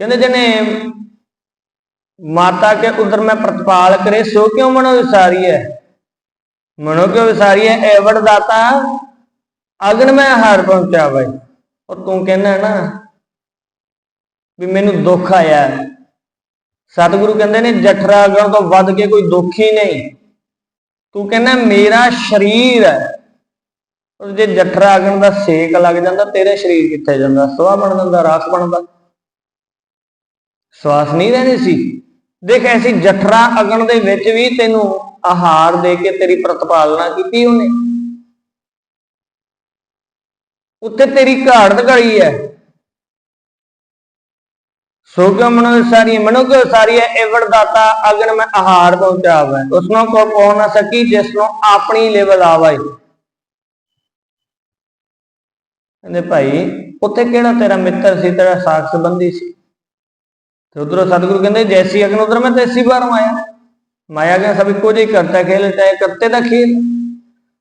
ਕਹਿੰਦੇ ਜਨੇ ਮਾਤਾ ਕੇ ਉਦਰ ਮੈਂ ਪ੍ਰਤਪਾਲ ਕਰੇ, ਸੋ ਕਿਉ ਮਨੋ ਵਿਸਾਰੀ ਹੈ? ਮਨੋ ਕਿਉ ਵਿਸਾਰੀ ਹੈ? ਐਵੜ ਦਾਤਾ ਅਗਨ ਮੈਂ ਹਾਰ ਪਹੁੰਚਾ ਬਾਈ ਔਰ ਤੂੰ ਕਹਿੰਦਾ ਨਾ ਵੀ ਮੈਨੂੰ ਦੁੱਖ ਆਇਆ ਸਤਿਗੁਰੂ ਕਹਿੰਦੇ ਨੇ, ਜਠਰਾ ਅਗਨ ਤੋਂ ਵੱਧ ਕੇ ਕੋਈ ਦੁੱਖ ਹੀ ਨਹੀਂ। ਤੂੰ ਕਹਿੰਦਾ, ਮੇਰਾ ਸਰੀਰ ਹੈ। ਉਹ ਜੇ ਜਠਰਾ ਅਗਨ ਦਾ ਸੇਕ ਲੱਗ ਜਾਂਦਾ, ਤੇਰੇ ਸਰੀਰ ਕਿੱਥੇ ਜਾਂਦਾ? ਸਵਾ ਬਣ ਜਾਂਦਾ, ਰਾਸ ਬਣਦਾ। ਸਵਾਸ ਨਹੀਂ ਰਹਿਣੀ ਸੀ। ਦੇਖ, ਐਸੀ ਜਠਰਾ ਅਗਨ ਦੇ ਵਿੱਚ ਵੀ ਤੈਨੂੰ ਆਹਾਰ ਦੇ ਕੇ ਤੇਰੀ ਪ੍ਰਤਪਾਲਨਾ ਕੀਤੀ ਉਹਨੇ। ਉੱਥੇ ਤੇਰੀ ਘਾੜਤ ਘੜੀ ਹੈ। ਸੋ ਕਿਉ ਮਨੋ ਸਾਰੀ ਮਨੋ ਕਿਉ ਸਾਰੀ ਹੈ ਏਵੜ ਦਾਤਾ ਅਗਨ ਮੈਂ ਆਹਾਰ ਪਹੁੰਚਾਵੇ। ਉਸਨੋਂ ਕੋ ਪਹੁੰਚ ਨਾ ਸਕੀ ਜਿਸ ਨੂੰ ਆਪਣੀ ਲੈਵਲ ਆਵੇ ਕਹਿੰਦੇ ਭਾਈ, ਉੱਥੇ ਕਿਹੜਾ ਤੇਰਾ ਮਿੱਤਰ ਸੀ, ਤੇਰਾ ਸਾਖ ਸੰਬੰਧੀ ਸੀ? ਤੇ ਉਧਰੋਂ ਸਤਿਗੁਰੂ ਕਹਿੰਦੇ, ਜੈਸੀ ਅਗਨ ਉਧਰ ਮੈਂ ਤੈਸੀ ਬਾਰ ਮਾਇਆ ਮਾਇਆ ਕਹਿੰਦਾ, ਸਭ ਇੱਕੋ ਜਿਹੀ ਕਰਤਾ ਖੇਲ ਚਾਹੇ ਕਰਤੇ ਦਾ ਖੇਲ।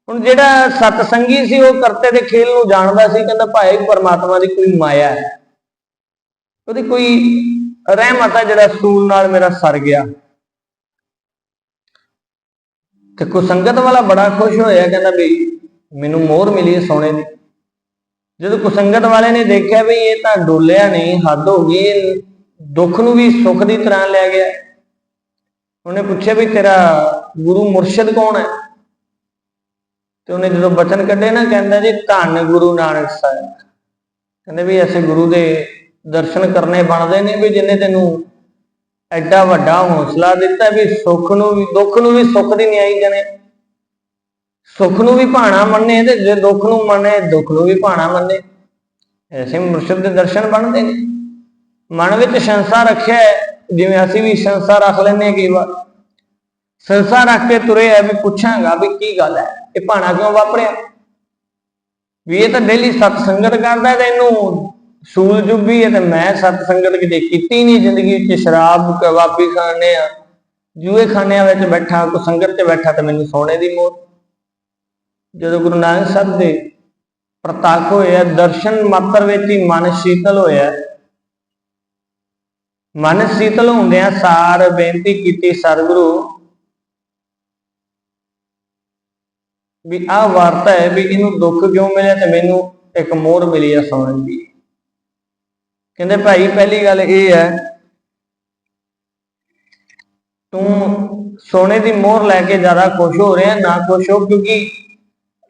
ਹੁਣ ਜਿਹੜਾ ਸਤਸੰਗੀ ਸੀ, ਉਹ ਕਰਤੇ ਦੇ ਖੇਲ ਨੂੰ ਜਾਣਦਾ ਸੀ, ਕਹਿੰਦਾ ਭਾਈ, ਪਰਮਾਤਮਾ ਦੀ ਕੋਈ ਮਾਇਆ ਹੈ। ਉਹਦੀ ਕੋਈ ਰਹਿਮਤ ਹੈ, ਜਿਹੜਾ ਸੂਲ ਨਾਲ ਮੇਰਾ ਸਰ ਗਿਆ। ਤੇ ਕੋ ਸੰਗਤ ਵਾਲਾ ਬੜਾ ਖੁਸ਼ ਹੋਇਆ, ਕਹਿੰਦਾ ਵੀ ਮੈਨੂੰ ਮੋਹਰ ਮਿਲੀ ਸੋਨੇ ਦੀ। ਜਦੋਂ ਕੁਸੰਗਤ ਵਾਲੇ ਨੇ ਦੇਖਿਆ ਵੀ ਇਹ ਤਾਂ ਡੋਲਿਆ ਨਹੀਂ ਹੱਦ ਹੋ ਗਈ ਦੁੱਖ ਨੂੰ ਵੀ ਸੁੱਖ ਦੀ ਤਰ੍ਹਾਂ ਲੈ ਗਿਆ। ਉਹਨੇ ਪੁੱਛਿਆ ਵੀ ਤੇਰਾ ਗੁਰੂ ਮੁਰਸ਼ਿਦ ਕੌਣ ਹੈ? ਤੇ ਉਹਨੇ ਜਦੋਂ ਬਚਨ ਕੱਢੇ ਨਾ, ਕਹਿੰਦਾ ਜੀ ਧੰਨ ਗੁਰੂ ਨਾਨਕ ਸਾਹਿਬ। ਕਹਿੰਦੇ ਵੀ ਐਸੇ ਗੁਰੂ ਦੇ ਦਰਸ਼ਨ ਕਰਨੇ ਬਣਦੇ ਨੇ ਵੀ ਜਿਨੇ ਤੈਨੂੰ ਐਡਾ ਵੱਡਾ ਹੌਸਲਾ ਦਿੱਤਾ ਵੀ ਸੁੱਖ ਨੂੰ ਵੀ, ਦੁੱਖ ਨੂੰ ਵੀ ਸੁੱਖ ਦੀ ਨਿਆਈ ਜਣੇ। ਸੁੱਖ ਨੂੰ ਵੀ ਭਾਣਾ ਮੰਨੇ ਤੇ ਜੇ ਦੁੱਖ ਨੂੰ ਮੰਨੇ, ਦੁੱਖ ਨੂੰ ਵੀ ਭਾਣਾ ਮੰਨੇ। ਐਸੇ ਮੁਰਸ਼ਿਦ ਦੇ ਦਰਸ਼ਨ ਬਣਦੇ ਨੇ। ਮਨ ਵਿੱਚ ਸ਼ੰਸਾ ਰੱਖਿਆ ਜਿਵੇਂ ਅਸੀਂ ਵੀ ਸੰਸਾ ਰੱਖ ਲੈਂਦੇ ਹਾਂ ਕਈ ਵਾਰ। ਸੰਸਾ ਰੱਖ ਕੇ ਤੁਰੇ ਆ ਵੀ ਪੁੱਛਾਂਗਾ ਵੀ ਕੀ ਗੱਲ ਹੈ, ਇਹ ਭਾਣਾ ਕਿਉਂ ਵਾਪਰਿਆ? ਵੀ ਇਹ ਤਾਂ ਡੇਲੀ ਸਤ ਸੰਗਤ ਕਰਦਾ ਤੇ ਇਹਨੂੰ ਸੂਲ ਜੁਬੀ ਹੈ ਤੇ ਮੈਂ ਸਤ ਸੰਗਤ ਕਿਤੇ ਕੀਤੀ ਨਹੀਂ ਜ਼ਿੰਦਗੀ ਵਿੱਚ, ਸ਼ਰਾਬ, ਕਬਾਬੀ ਖਾਣੇ ਆ। ਜੂਏ ਖਾਨਿਆਂ ਵਿੱਚ ਬੈਠਾ ਕੋ ਸੰਗਤ 'ਚ ਬੈਠਾ ਤੇ ਮੈਨੂੰ ਸੋਨੇ ਦੀ ਮੋਹ ਜਦੋਂ ਗੁਰੂ ਨਾਨਕ ਸਾਹਿਬ ਦੇ ਪ੍ਰਤੱਖ ਹੋਇਆ ਦਰਸ਼ਨ ਮਾਤਰ ਵਿੱਚ ਹੀ ਮਨ ਸ਼ੀਤਲ ਹੋਇਆ। ਮਨ ਸ਼ੀਤਲ ਹੁੰਦਿਆਂ ਸਾਰ ਬੇਨਤੀ ਕੀਤੀ ਸਰਗੁਰੂ ਵੀ ਆਹ ਵਾਰਤਾ ਹੈ ਵੀ ਇਹਨੂੰ ਦੁੱਖ ਕਿਉਂ ਮਿਲਿਆ ਤੇ ਮੈਨੂੰ ਇੱਕ ਮੋਹਰ ਮਿਲੀ ਆ ਸੋਨੇ ਦੀ। ਕਹਿੰਦੇ ਭਾਈ, ਪਹਿਲੀ ਗੱਲ ਇਹ ਹੈ, ਤੂੰ ਸੋਨੇ ਦੀ ਮੋਹਰ ਲੈ ਕੇ ਜ਼ਿਆਦਾ ਖੁਸ਼ ਹੋ ਰਿਹਾ, ਨਾ ਖੁਸ਼ ਹੋ ਕਿਉਂਕਿ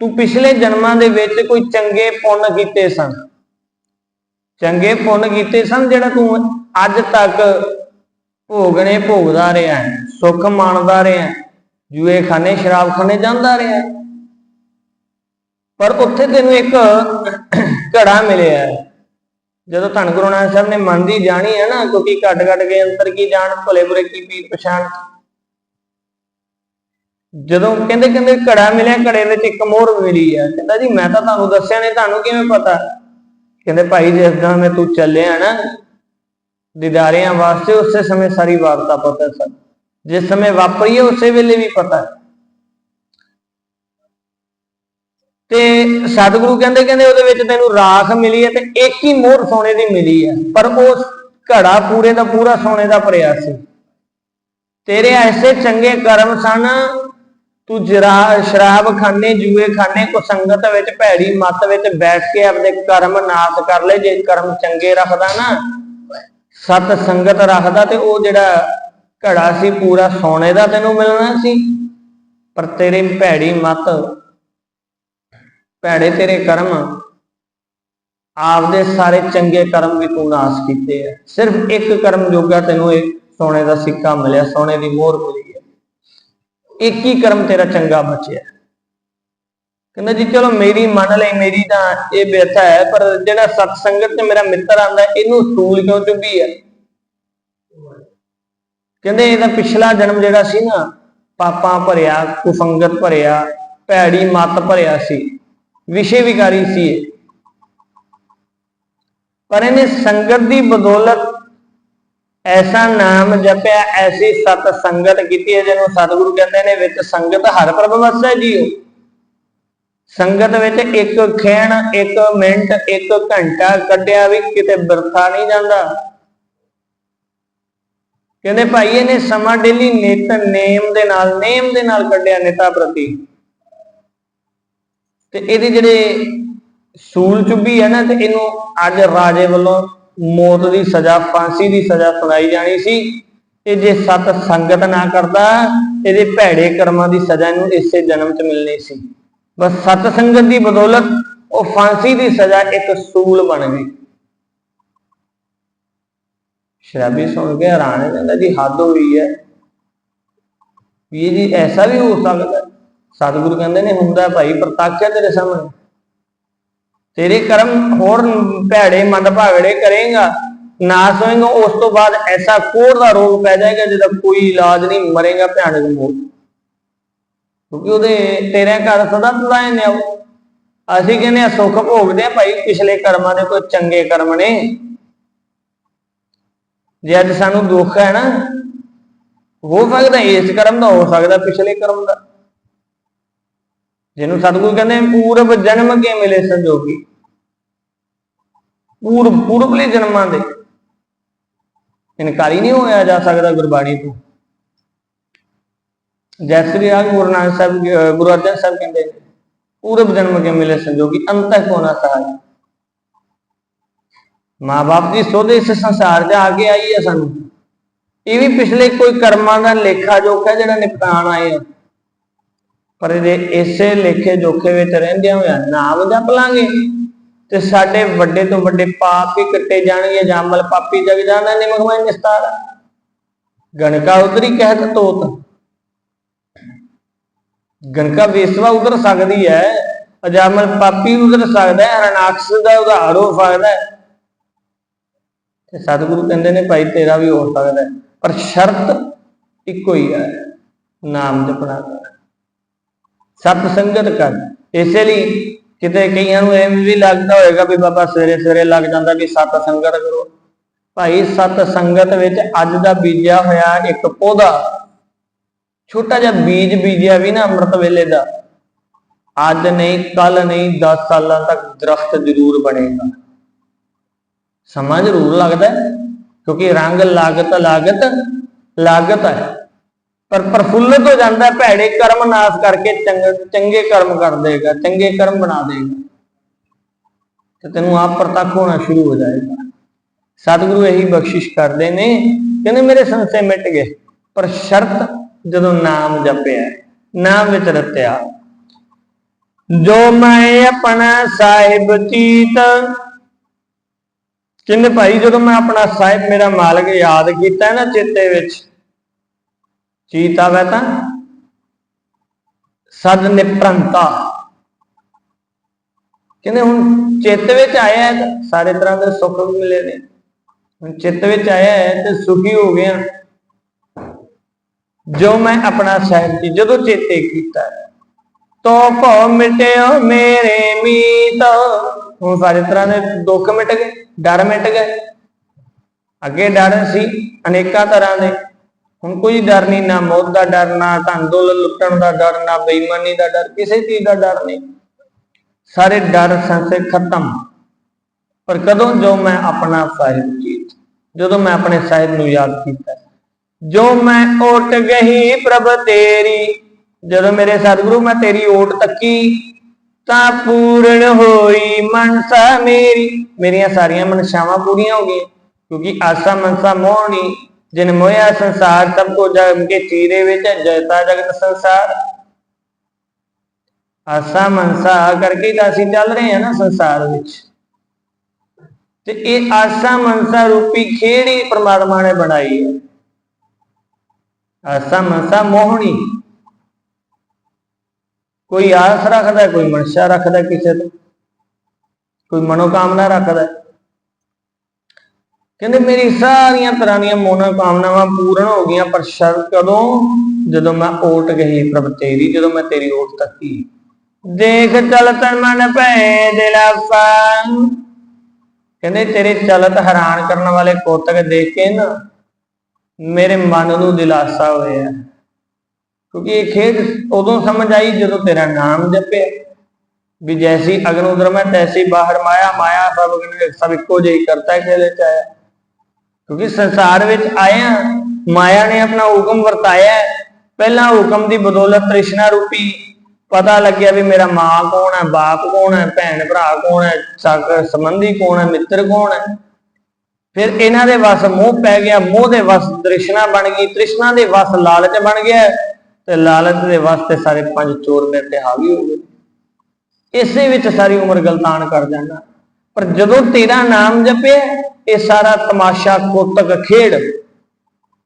ਤੂੰ ਪਿਛਲੇ ਜਨਮਾਂ ਦੇ ਵਿੱਚ ਕੋਈ ਚੰਗੇ ਪੁੰਨ ਕੀਤੇ ਸਨ ਚੰਗੇ ਪੁੰਨ ਕੀਤੇ ਸਨ ਜਿਹੜਾ ਤੂੰ ਅੱਜ ਤੱਕ ਭੋਗਣੇ ਭੋਗਦਾ ਰਿਹਾ ਹੈ, ਸੁੱਖ ਮਾਣਦਾ ਰਿਹਾ ਹੈ, ਜੂਏ ਖਾਨੇ ਸ਼ਰਾਬ ਖਾਨੇ ਜਾਂਦਾ ਰਿਹਾ ਹੈ। ਪਰ ਉੱਥੇ ਤੈਨੂੰ ਇੱਕ ਘੜਾ ਮਿਲਿਆ ਹੈ। ਜਦੋਂ ਧੰਨ ਗੁਰੂ ਨਾਨਕ ਸਾਹਿਬ ਨੇ ਮਨ ਦੀ ਜਾਣੀ ਹੈ ਨਾ ਕਿਉਂਕਿ ਘਟ ਘਟ ਕੇ ਅੰਤਰ ਕੀ ਜਾਣ ਭਲੇ ਬੁਰੇ ਕੀ ਪੀਰ ਪਛਾਣ ਜਦੋਂ ਕਹਿੰਦੇ ਕਹਿੰਦੇ ਘੜਾ ਮਿਲਿਆ, ਘੜੇ ਵਿੱਚ ਇੱਕ ਮੋਹਰ ਮਿਲੀ ਆ। ਕਹਿੰਦਾ ਜੀ, ਮੈਂ ਤਾਂ ਤੁਹਾਨੂੰ ਦੱਸਿਆ ਨਹੀਂ ਤੁਹਾਨੂੰ ਕਿਵੇਂ ਪਤਾ? ਕਹਿੰਦੇ, ਭਾਈ ਜਿਸ ਦਿਨ ਮੈਂ ਤੂੰ ਚੱਲਿਆ ਨਾ, ਦੀਦਾਰਿਆਂ ਵਾਸਤੇ ਉਸੇ ਸਮੇਂ ਸਾਰੀ ਵਾਰਤਾ ਪਤਾ ਸਨ ਜਿਸ ਸਮੇਂ ਵਾਪਰੀ ਹੈ ਉਸੇ ਵੇਲੇ ਵੀ ਪਤਾ ਤੇ ਸਤਿਗੁਰੂ ਕਹਿੰਦੇ ਕਹਿੰਦੇ, ਉਹਦੇ ਵਿੱਚ ਤੈਨੂੰ ਰਾਖ ਮਿਲੀ ਹੈ ਤੇ ਇੱਕ ਹੀ ਮੋਹਰ ਸੋਨੇ ਦੀ ਮਿਲੀ ਹੈ। ਪਰ ਉਹ ਘੜਾ ਪੂਰੇ ਦਾ ਪੂਰਾ ਸੋਨੇ ਦਾ ਭਰਿਆ ਸੀ। ਤੇਰੇ ਐਸੇ ਚੰਗੇ ਕਰਮ ਸਨ ਤੂੰ ਜਰਾ ਸ਼ਰਾਬ ਖਾਨੇ ਜੂਏ ਖਾਨੇ ਕੋ ਸੰਗਤ ਵਿੱਚ, ਭੈੜੀ ਮੱਤ ਵਿੱਚ ਬੈਠ ਕੇ ਆਪਣੇ ਕਰਮ ਨਾਸ ਕਰ ਲੈ, ਜੇ ਕਰਮ ਚੰਗੇ ਰੱਖਦਾ ਨਾ, ਸਤ ਸੰਗਤ ਰੱਖਦਾ ਤੇ ਉਹ ਜਿਹੜਾ ਘੜਾ ਸੀ ਪੂਰਾ ਸੋਨੇ ਦਾ ਤੈਨੂੰ ਮਿਲਣਾ ਸੀ। ਪਰ ਤੇਰੇ ਭੈੜੀ ਮਤ, ਭੈੜੇ ਤੇਰੇ ਕਰਮ, ਆਪਦੇ ਸਾਰੇ ਚੰਗੇ ਕਰਮ ਵੀ ਤੂੰ ਨਾਸ ਕੀਤੇ ਆ। ਸਿਰਫ ਇੱਕ ਕਰਮ ਜੋਗਾ ਤੈਨੂੰ ਇਹ ਸੋਨੇ ਦਾ ਸਿੱਕਾ ਮਿਲਿਆ, ਸੋਨੇ ਦੀ ਮੋਹਰ ਮਿਲੀ। ਇੱਕ ਹੀ ਕਰਮ ਤੇਰਾ ਚੰਗਾ ਬਚਿਆ? ਕਹਿੰਦਾ ਜੀ, ਚਲੋ ਮੇਰੀ ਮੰਨ ਲਈ, ਮੇਰੀ ਤਾਂ ਇਹ ਬਿਰਥਾ ਹੈ, ਪਰ ਜਿਹੜਾ ਸਤ ਸੰਗਤ ਤੇ ਮੇਰਾ ਮਿੱਤਰ ਆਂਦਾ ਇਹਨੂੰ ਸੂਲ ਕਿਉਂ ਚੁੱਭੀ ਹੈ ਕਹਿੰਦੇ ਇਹਦਾ ਪਿਛਲਾ ਜਨਮ ਜਿਹੜਾ ਸੀ ਨਾ, ਪਾਪਾਂ ਭਰਿਆ, ਕੁਸੰਗਤ ਭਰਿਆ, ਭੈੜੀ ਮੱਤ ਭਰਿਆ ਸੀ, ਵਿਸ਼ੇ ਵਿਕਾਰੀ ਸੀ ਇਹ। ਪਰ ਇਹਨੇ ਸੰਗਤ ਦੀ ਬਦੌਲਤ ਐਸਾ ਨਾਮ ਜਪਿਆ, ਐਸੀ ਸਤ ਸੰਗਤ ਕੀਤੀ ਹੈ, ਜਿਹਨੂੰ ਸਤਿਗੁਰੂ ਕਹਿੰਦੇ ਨੇ, ਵਿੱਚ ਸੰਗਤ ਹਰ ਪ੍ਰਭ ਵਸੈ ਜੀਓ। ਸੰਗਤ ਵਿੱਚ ਇੱਕ ਖੇਣ, ਇੱਕ ਮਿੰਟ, ਇੱਕ ਘੰਟਾ ਕੱਢਿਆ ਵੀ ਕਿਤੇ ਬਿਰਥਾ ਨਹੀਂ ਜਾਂਦਾ। ਕਹਿੰਦੇ ਭਾਈ, ਇਹਨੇ ਸਮਾਂ ਡੇਲੀ ਨਿਤ ਨੇਮ ਦੇ ਨਾਲ, ਨੇਮ ਦੇ ਨਾਲ ਕੱਢਿਆ ਨਿਤਾ ਪ੍ਰਤੀ। ਤੇ ਇਹਦੇ ਜਿਹੜੇ ਸੂਲ ਚੁੱਭੀ ਹੈ ਨਾ, ਤੇ ਇਹਨੂੰ ਅੱਜ ਰਾਜੇ ਵੱਲੋਂ ਮੌਤ ਦੀ ਸਜ਼ਾ, ਫਾਂਸੀ ਦੀ ਸਜ਼ਾ ਸੁਣਾਈ ਜਾਣੀ ਸੀ ਤੇ ਜੇ ਸਤ ਸੰਗਤ ਨਾ ਕਰਦਾ, ਇਹਦੇ ਭੈੜੇ ਕਰਮਾਂ ਦੀ ਸਜ਼ਾ ਇਹਨੂੰ ਇਸੇ ਜਨਮ 'ਚ ਮਿਲਣੀ ਸੀ। ਬਸ ਸਤ ਸੰਗਤ ਦੀ ਬਦੌਲਤ ਉਹ ਫਾਂਸੀ ਦੀ ਸਜ਼ਾ ਇੱਕ ਸੂਲ ਬਣ ਗਈ। ਸ਼ਰਾਬੀ ਸੁਣ ਕੇ ਹੈਰਾਨ ਹੋ ਜਾਂਦਾ ਜੀ, ਹੱਦ ਹੋਈ ਹੈ। ਵੀ ਜੀ ਐਸਾ ਵੀ ਹੋ ਸਕਦਾ। ਸਤਿਗੁਰੂ ਕਹਿੰਦੇ ਨੇ, ਹੁੰਦਾ ਭਾਈ ਪ੍ਰਤੱਖ ਹੈ ਤੇਰੇ ਸਾਹਮਣੇ। ਤੇਰੇ ਕਰਮ ਹੋਰ ਭੈੜੇ ਮੰਦ ਭਾਗੜੇ ਕਰੇਗਾ ਨਾਸ ਹੋਏਗਾ ਉਸ ਤੋਂ ਬਾਅਦ ਐਸਾ ਕੋੜ ਦਾ ਰੋਗ ਪੈ ਜਾਏਗਾ ਜਿਹਦਾ ਕੋਈ ਇਲਾਜ ਨਹੀਂ ਮਰੇਗਾ ਭਿਆਨਕ ਮੌਤ ਕਿਉਂਕਿ ਉਹਦੇ ਤੇਰੇ ਘਰ ਸਦਾ ਤਲਾਏ ਨੇ ਅਸੀਂ ਕਹਿੰਦੇ ਆ ਸੁੱਖ ਭੋਗਦੇ ਆ ਭਾਈ, ਪਿਛਲੇ ਕਰਮਾਂ ਦੇ ਕੋਈ ਚੰਗੇ ਕਰਮ ਨੇ। ਜੇ ਅੱਜ ਸਾਨੂੰ ਦੁੱਖ ਹੈ ਨਾ, ਹੋ ਸਕਦਾ ਇਸ ਕਰਮ ਦਾ, ਹੋ ਸਕਦਾ ਪਿਛਲੇ ਕਰਮ ਦਾ। ਜਿਹਨੂੰ ਸਤਿਗੁਰੂ ਕਹਿੰਦੇ ਪੂਰਬ ਜਨਮ ਕੇ ਮਿਲੇ ਸੰਜੋਗੀ। ਪੂਰਬ, ਪੂਰਬਲੇ ਜਨਮਾਂ ਦੇ। ਇਨਕਾਰੀ ਨਹੀਂ ਹੋਇਆ ਜਾ ਸਕਦਾ ਗੁਰਬਾਣੀ ਤੋਂ। ਜੈ ਸ੍ਰੀ ਰਾਗ ਗੁਰੂ ਨਾਨਕ ਸਾਹਿਬ ਗੁਰੂ ਅਰਜਨ ਸਾਹਿਬ ਕਹਿੰਦੇ, ਪੂਰਬ ਜਨਮ ਕੇ ਮਿਲੇ ਸੰਜੋਗੀ ਅੰਤਕ ਹੋਣਾ ਨਾ ਸਹਾय ਮਾਂ-ਬਾਪ ਦੀ ਸੋਧ ਇਸ ਸੰਸਾਰ 'ਚ ਆ ਕੇ ਆਈ ਹੈ ਸਾਨੂੰ। ਇਹ ਵੀ ਪਿਛਲੇ ਕੋਈ ਕਰਮਾਂ ਦਾ ਲੇਖਾ ਜੋਖਾ ਜਿਹੜਾ ਨਿਪਟਾਣ ਆਏ ਆ। ਪਰ ਜੇ ਇਸੇ ਲੇਖੇ ਜੋਖੇ ਵਿੱਚ ਰਹਿੰਦਿਆਂ ਹੋਇਆ ਨਾਮ ਜਪ ਲਾਂਗੇ ਤੇ ਸਾਡੇ ਵੱਡੇ ਤੋਂ ਵੱਡੇ ਪਾਪ ਹੀ ਕੱਟੇ ਜਾਣਗੇ ਜਾਮਲ ਪਾਪੀ ਜਗ ਜਾਣਾ ਨਿਮਗਮੈ ਨਿਸਤਾਰ। ਗਣਕਾ ਉਤਰੀ ਕਹਿਤ ਤੋਤ। ਗਣਕਾ ਵੇਸਵਾ ਉਧਰ ਸਕਦੀ ਹੈ ਅਜਾਮਲ ਪਾਪੀ ਉਧਰ ਸਕਦਾ ਹੈ, ਹਰਨਾਕਸ਼ ਦਾ ਉਧਾਰ ਹੋ ਸਕਦਾ ਹੈ। ਤੇ ਸਤਿਗੁਰੂ ਕਹਿੰਦੇ ਨੇ, ਭਾਈ ਤੇਰਾ ਵੀ ਹੋ ਸਕਦਾ ਪਰ ਸ਼ਰਤ ਇੱਕੋ ਹੀ ਹੈ, ਨਾਮ ਜਪਣਾ। ਸਤ ਸੰਗਤ ਕਰ। ਇਸੇ ਲਈ ਕਿਤੇ ਕਈਆਂ ਨੂੰ ਐਵੇਂ ਵੀ ਲੱਗਦਾ ਹੋਏਗਾ ਵੀ ਬਾਬਾ ਸਵੇਰੇ ਸਵੇਰੇ ਲੱਗ ਜਾਂਦਾ ਵੀ ਸਤ ਸੰਗਤ ਕਰੋ। ਭਾਈ ਸਤ ਸੰਗਤ ਵਿੱਚ ਅੱਜ ਦਾ ਬੀਜਿਆ ਹੋਇਆ ਇੱਕ ਪੌਦਾ। ਛੋਟਾ ਜਿਹਾ ਬੀਜ ਬੀਜਿਆ ਵੀ ਨਾ ਅੰਮ੍ਰਿਤ ਵੇਲੇ ਦਾ। ਅੱਜ ਨਹੀਂ ਕੱਲ ਨਹੀਂ 10 ਸਾਲਾਂ ਤੱਕ ਦਰਖਤ ਜ਼ਰੂਰ ਬਣੇਗਾ। ਸਮਾਂ ਜ਼ਰੂਰ ਲੱਗਦਾ ਕਿਉਂਕਿ ਰੰਗ ਲਾਗਤ ਲਾਗਤ ਲਾਗਤ ਹੈ। ਪਰ ਪ੍ਰਫੁੱਲਤ ਹੋ ਜਾਂਦਾ ਭੈੜੇ ਕਰਮ ਨਾਸ ਕਰਕੇ ਚੰਗੇ ਚੰਗੇ ਕਰਮ ਕਰ ਦੇਗਾ, ਚੰਗੇ ਕਰਮ ਬਣਾ ਦੇਗਾ। ਤੇ ਤੈਨੂੰ ਆਪ ਪ੍ਰਤੱਖ ਹੋਣਾ ਸ਼ੁਰੂ ਹੋ ਜਾਏਗਾ। ਸਤਿਗੁਰੂ ਇਹੀ ਬਖਸ਼ਿਸ਼ ਕਰਦੇ ਨੇ, ਕਹਿੰਦੇ ਮੇਰੇ ਸੰਸੇ ਮਿਟ ਗਏ, ਪਰ ਸ਼ਰਤ ਜਦੋਂ ਨਾਮ ਜਪਿਆ ਨਾਮ ਵਿੱਚ ਰਤਿਆ। ਜੋ ਮੈਂ ਆਪਣਾ ਸਾਹਿਬ ਚੀਤ, ਕਹਿੰਦੇ ਭਾਈ ਜਦੋਂ ਮੈਂ ਆਪਣਾ ਸਾਹਿਬ ਮੇਰਾ ਮਾਲਕ ਯਾਦ ਕੀਤਾ ਨਾ ਚੇਤੇ ਵਿੱਚ ਚੀਤ ਆਵੇ ਤਾਂ? ਸਦ ਨਿਪਰੰਤਾ। ਕਹਿੰਦੇ ਹੁਣ ਚਿੱਤ ਵਿੱਚ ਆਇਆ ਸਾਰੇ ਤਰ੍ਹਾਂ ਦੇ ਸੁੱਖ ਵੀ ਮਿਲੇ ਨੇ। ਹੁਣ ਚਿੱਤ ਵਿੱਚ ਆਇਆ ਹੈ ਤੇ ਸੁਖੀ ਹੋ ਗਿਆ। ਜੋ ਮੈਂ ਆਪਣਾ ਸਾਹਿਬ ਜੀ ਜਦੋਂ ਚੇਤੇ ਕੀਤਾ ਤੋ ਭਉ ਮਿਟਿਓ ਮੇਰੇ ਮੀਤ। ਹੁਣ ਸਾਰੇ ਤਰ੍ਹਾਂ ਦੇ ਦੁੱਖ ਮਿਟ ਗਏ, ਡਰ ਮਿਟ ਗਏ। ਅੱਗੇ ਡਰ ਸੀ ਅਨੇਕਾਂ ਤਰ੍ਹਾਂ ਦੇ। ਹੁਣ ਕੋਈ ਡਰ ਨਹੀਂ, ਨਾ ਮੌਤ ਦਾ ਡਰ, ਨਾ ਧਨ ਦੌਲਤ ਲੁੱਟਣ ਦਾ ਡਰ, ਨਾ ਬੇਈਮਾਨੀ ਦਾ ਡਰ, ਕਿਸੇ ਚੀਜ਼ ਦਾ ਡਰ ਨਹੀਂ। ਸਾਰੇ ਡਰ ਸੰਸੇ ਖਤਮ। ਪਰ ਕਦੋਂ ਜੋ ਮੈਂ ਆਪਣਾ ਸਾਹਿਬ ਜੀਤ ਜਦੋਂ ਮੈਂ ਆਪਣੇ ਸਾਹਿਬ ਨੂੰ ਯਾਦ ਕੀਤਾ, ਜੋ ਮੈਂ ਓਟ ਗਈ ਪ੍ਰਭ ਤੇਰੀ, ਜਦੋਂ ਮੇਰੇ ਸਤਿਗੁਰੂ ਮੈਂ ਤੇਰੀ ਓਟ ਤੱਕੀ, ਤਾਂ ਪੂਰਨ ਹੋਈ ਮਨਸਾ ਮੇਰੀ। ਮੇਰੀਆਂ ਸਾਰੀਆਂ ਮਨਸ਼ਾਵਾਂ ਪੂਰੀਆਂ ਹੋ ਗਈਆਂ, ਕਿਉਂਕਿ ਆਸਾ ਮਨਸਾ ਮੋਹਣੀ ਜਿਨ ਮੋਇਆ ਸੰਸਾਰ, ਸਭ ਕੋ ਜਗ ਕੇ ਚੀਰੇ ਵਿੱਚ ਜਇਤਾ ਜਗਤ ਸੰਸਾਰ। ਆਸਾ ਮਨਸਾ ਕਰਕੇ ਤਾਂ ਅਸੀਂ ਚੱਲ ਰਹੇ ਹਾਂ ਨਾ ਸੰਸਾਰ ਵਿੱਚ। ਤੇ ਇਹ ਆਸਾ ਮਨਸਾ ਰੂਪੀ ਖੇੜੀ ਪ੍ਰਮਾਤਮਾ ਨੇ ਬਣਾਈ ਹੈ। ਆਸਾ ਮਨਸਾ ਮੋਹਣੀ। ਕੋਈ ਆਸ ਰੱਖਦਾ, ਕੋਈ ਮਨਸ਼ਾ ਰੱਖਦਾ ਕਿਸੇ ਤੋਂ। ਕੋਈ ਮਨੋਕਾਮਨਾ ਰੱਖਦਾ। ਕਹਿੰਦੇ ਮੇਰੀ ਸਾਰੀਆਂ ਤਰ੍ਹਾਂ ਦੀਆਂ ਮਨੋਕਾਮਨਾਵਾਂ ਪੂਰਨ ਹੋ ਗਈਆਂ, ਪਰ ਸ਼ਰਤ ਕਦੋਂ? ਜਦੋਂ ਮੈਂ ਓਟ ਗਈ ਪ੍ਰਭ ਤੇਰੀ, ਜਦੋਂ ਮੈਂ ਤੇਰੀ ਓਟ ਤੱਕੀ। ਦੇਖ ਚਲ ਤਨ ਮਨ ਭੈ ਦਿਲਾਪਾ ਕਹਿੰਦੇ ਤੇਰੇ ਚਲਤ ਹੈਰਾਨ ਕਰਨ ਵਾਲੇ ਕੋਤਕ ਦੇਖ ਕੇ ਨਾ, ਮੇਰੇ ਮਨ ਨੂੰ ਦਿਲਾਸਾ ਹੋਇਆ। ਕਿਉਂਕਿ ਇਹ ਖੇਡ ਉਦੋਂ ਸਮਝ ਆਈ ਜਦੋਂ ਤੇਰਾ ਨਾਮ ਜਪਿਆ। ਵੀ ਜੈਸੀ ਅਗਨ ਉਦਰ ਮੈਂ, ਤੈਸੀ ਬਾਹਰ ਮਾਇਆ ਮਾਇਆ ਸਭ ਸਭ ਇੱਕੋ ਜਿਹੀ ਕਰਤਾ ਹੈ ਖੇਲੇ ਚ ਆਇਆ। ਕਿਉਂਕਿ ਸੰਸਾਰ ਵਿੱਚ ਆਇਆ ਮਾਇਆ ਨੇ ਆਪਣਾ ਹੁਕਮ ਵਰਤਾਇਆ ਪਹਿਲਾਂ ਹੁਕਮ ਦੀ ਬਦੌਲਤ ਤ੍ਰਿਸ਼ਨਾ ਰੂਪੀ ਪਤਾ ਲੱਗਿਆ ਵੀ ਮੇਰਾ ਮਾਂ ਕੌਣ ਹੈ, ਬਾਪ ਕੌਣ ਹੈ, ਭੈਣ ਭਰਾ ਕੌਣ ਹੈ ਸਾਗਰ ਸੰਬੰਧੀ ਕੌਣ ਹੈ, ਮਿੱਤਰ ਕੌਣ ਹੈ। ਫਿਰ ਇਹਨਾਂ ਦੇ ਵਸ ਮੋਹ ਪੈ ਗਿਆ, ਮੋਹ ਦੇ ਵਸ ਤ੍ਰਿਸ਼ਨਾ ਬਣ ਗਈ। ਤ੍ਰਿਸ਼ਨਾ ਦੇ ਵਸ ਲਾਲਚ ਬਣ ਗਿਆ ਤੇ ਲਾਲਚ ਦੇ ਵਾਸਤੇ ਸਾਰੇ ਪੰਜ ਚੋਰ ਮੇਰੇ ਤੇ ਹਾਵੀ ਹੋ ਗਏ। ਇਸੇ ਵਿੱਚ ਸਾਰੀ ਉਮਰ ਗਲਤਾਨ ਕਰ ਜਾਂਦਾ। ਪਰ ਜਦੋਂ ਤੇਰਾ ਨਾਮ ਜਪਿਆ, ਇਹ ਸਾਰਾ ਤਮਾਸ਼ਾ ਕੋਤਕ ਖੇਡ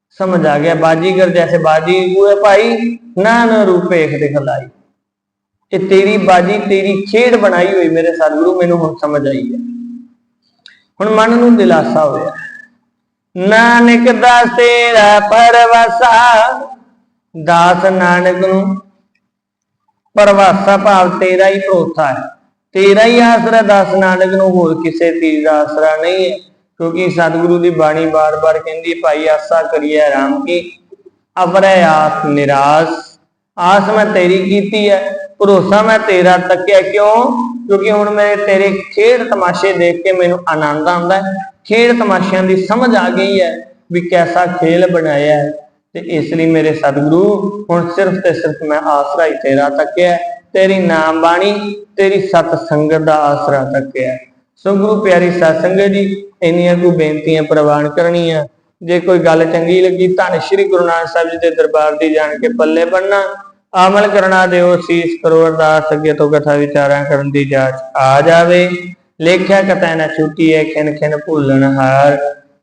ਸਮਝ ਆ ਗਿਆ ਬਾਜੀਗਰ ਜੈਸੇ ਬਾਜੀ ਹੋਏ ਭਾਈ, ਨਾਨ ਰੂਪੇਖ ਦਿਖਲਾਈ ਇਹ ਤੇਰੀ ਬਾਜੀ, ਤੇਰੀ ਖੇਡ ਬਣਾਈ ਹੋਈ ਮੇਰੇ ਸਤਿਗੁਰੂ, ਮੈਨੂੰ ਹੁਣ ਸਮਝ ਆਈ ਹੈ। ਹੁਣ ਮਨ ਨੂੰ ਦਿਲਾਸਾ ਹੋਇਆ। ਨਾਨਕ ਦਾ ਤੇਰਾ ਪਰਵਾਸਾ, ਦਾਸ ਨਾਨਕ ਨੂੰ ਪਰਵਾਸਾ ਭਾਵ ਤੇਰਾ ਹੀ ਭਰੋਸਾ ਹੈ। ਤੇਰਾ ਹੀ ਆਸਰਾ ਦਾਸ ਨਾਨਕ ਨੂੰ, ਹੋਰ ਕਿਸੇ ਚੀਜ਼ ਦਾ ਆਸਰਾ ਨਹੀਂ ਹੈ। ਕਿਉਂਕਿ ਸਤਿਗੁਰੂ ਦੀ ਬਾਣੀ ਬਾਰ-ਬਾਰ ਕਹਿੰਦੀ ਭਾਈ, ਆਸਾ ਕਰੀਏ ਰਾਮ ਕੀ? ਅਵਰੈ ਆਸ ਨਿਰਾਸ। ਆਸ ਮੈਂ ਤੇਰੀ ਕੀਤੀ ਹੈ, ਭਰੋਸਾ ਮੈਂ ਤੇਰਾ ਤੱਕਿਆ ਕਿਉਂ? ਕਿਉਂਕਿ ਹੁਣ ਮੈਂ ਤੇਰੇ ਖੇਡ ਤਮਾਸ਼ੇ ਦੇਖ ਕੇ ਮੈਨੂੰ ਆਨੰਦ ਆਉਂਦਾ ਹੈ। ਖੇਡ ਤਮਾਸ਼ਿਆਂ ਦੀ ਸਮਝ ਆ ਗਈ ਹੈ ਵੀ ਕੈਸਾ ਖੇਲ ਬਣਾਇਆ ਹੈ। ਤੇ ਇਸ ਲਈ ਮੇਰੇ ਸਤਿਗੁਰੂ, ਹੁਣ ਸਿਰਫ ਤੇ ਸਿਰਫ ਮੈਂ ਆਸਰਾ ਹੀ ਤੇਰਾ ਤੱਕਿਆ ਤੇਰੀ ਨਾਮ ਬਾਣੀ, ਤੇਰੀ ਸਤ ਸੰਗਤ ਦਾ ਆਸਰਾ ਤੱਕਿਆ। ਸੋ ਗੁਰੂ ਪਿਆਰੀ ਸਾਧ ਸੰਗਤ ਜੀ, ਇੰਨੀਆਂ ਕੋ ਬੇਨਤੀਆਂ ਪ੍ਰਵਾਨ ਕਰਨੀਆਂ। ਜੇ ਕੋਈ ਗੱਲ ਚੰਗੀ ਲੱਗੀ, ਧੰਨ ਸ਼੍ਰੀ ਗੁਰੂ ਨਾਨਕ ਸਾਹਿਬ ਜੀ ਦੇ ਦਰਬਾਰ ਦੀ ਜਾਣ ਕੇ ਪੱਲੇ ਬੰਨਾ ਅਮਲ ਕਰਨਾ ਦਿਓ, ਸੀਸ ਕਰੋ, ਅਰਦਾਸ ਅੱਗੇ ਤੋਂ ਕਥਾ ਵਿਚਾਰਾਂ ਕਰਨ ਦੀ ਜਾਚ ਆ ਜਾਵੇ। ਲੇਖਿਆ ਕਤੈ ਨਾ ਛੁੱਟੀ ਹੈ ਖਿਨ ਖਿਨ ਭੁੱਲਣ ਹਾਰ।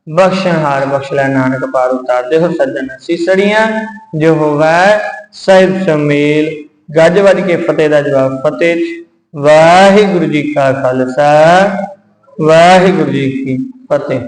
ਬਖਸ਼ਣ ਹਾਰ, ਬਖਸ਼ ਲੈ ਨਾਨਕ ਪਾਰ ਉਤਾਰ। ਦੇ ਹੋ ਸੱਜਣ, ਸੀਸੜੀਆਂ, ਜੋ ਹੋਵੇ, ਸਾਹਿਬ ਸਮੇਲ। ਗੱਜ ਵੱਜ ਕੇ ਫਤਿਹ ਦਾ ਜਵਾਬ, ਫਤਿਹ ਵਾਹਿਗੁਰੂ ਜੀ ਕਾ ਖਾਲਸਾ, ਵਾਹਿਗੁਰੂ ਜੀ ਕੀ ਫਤਿਹ।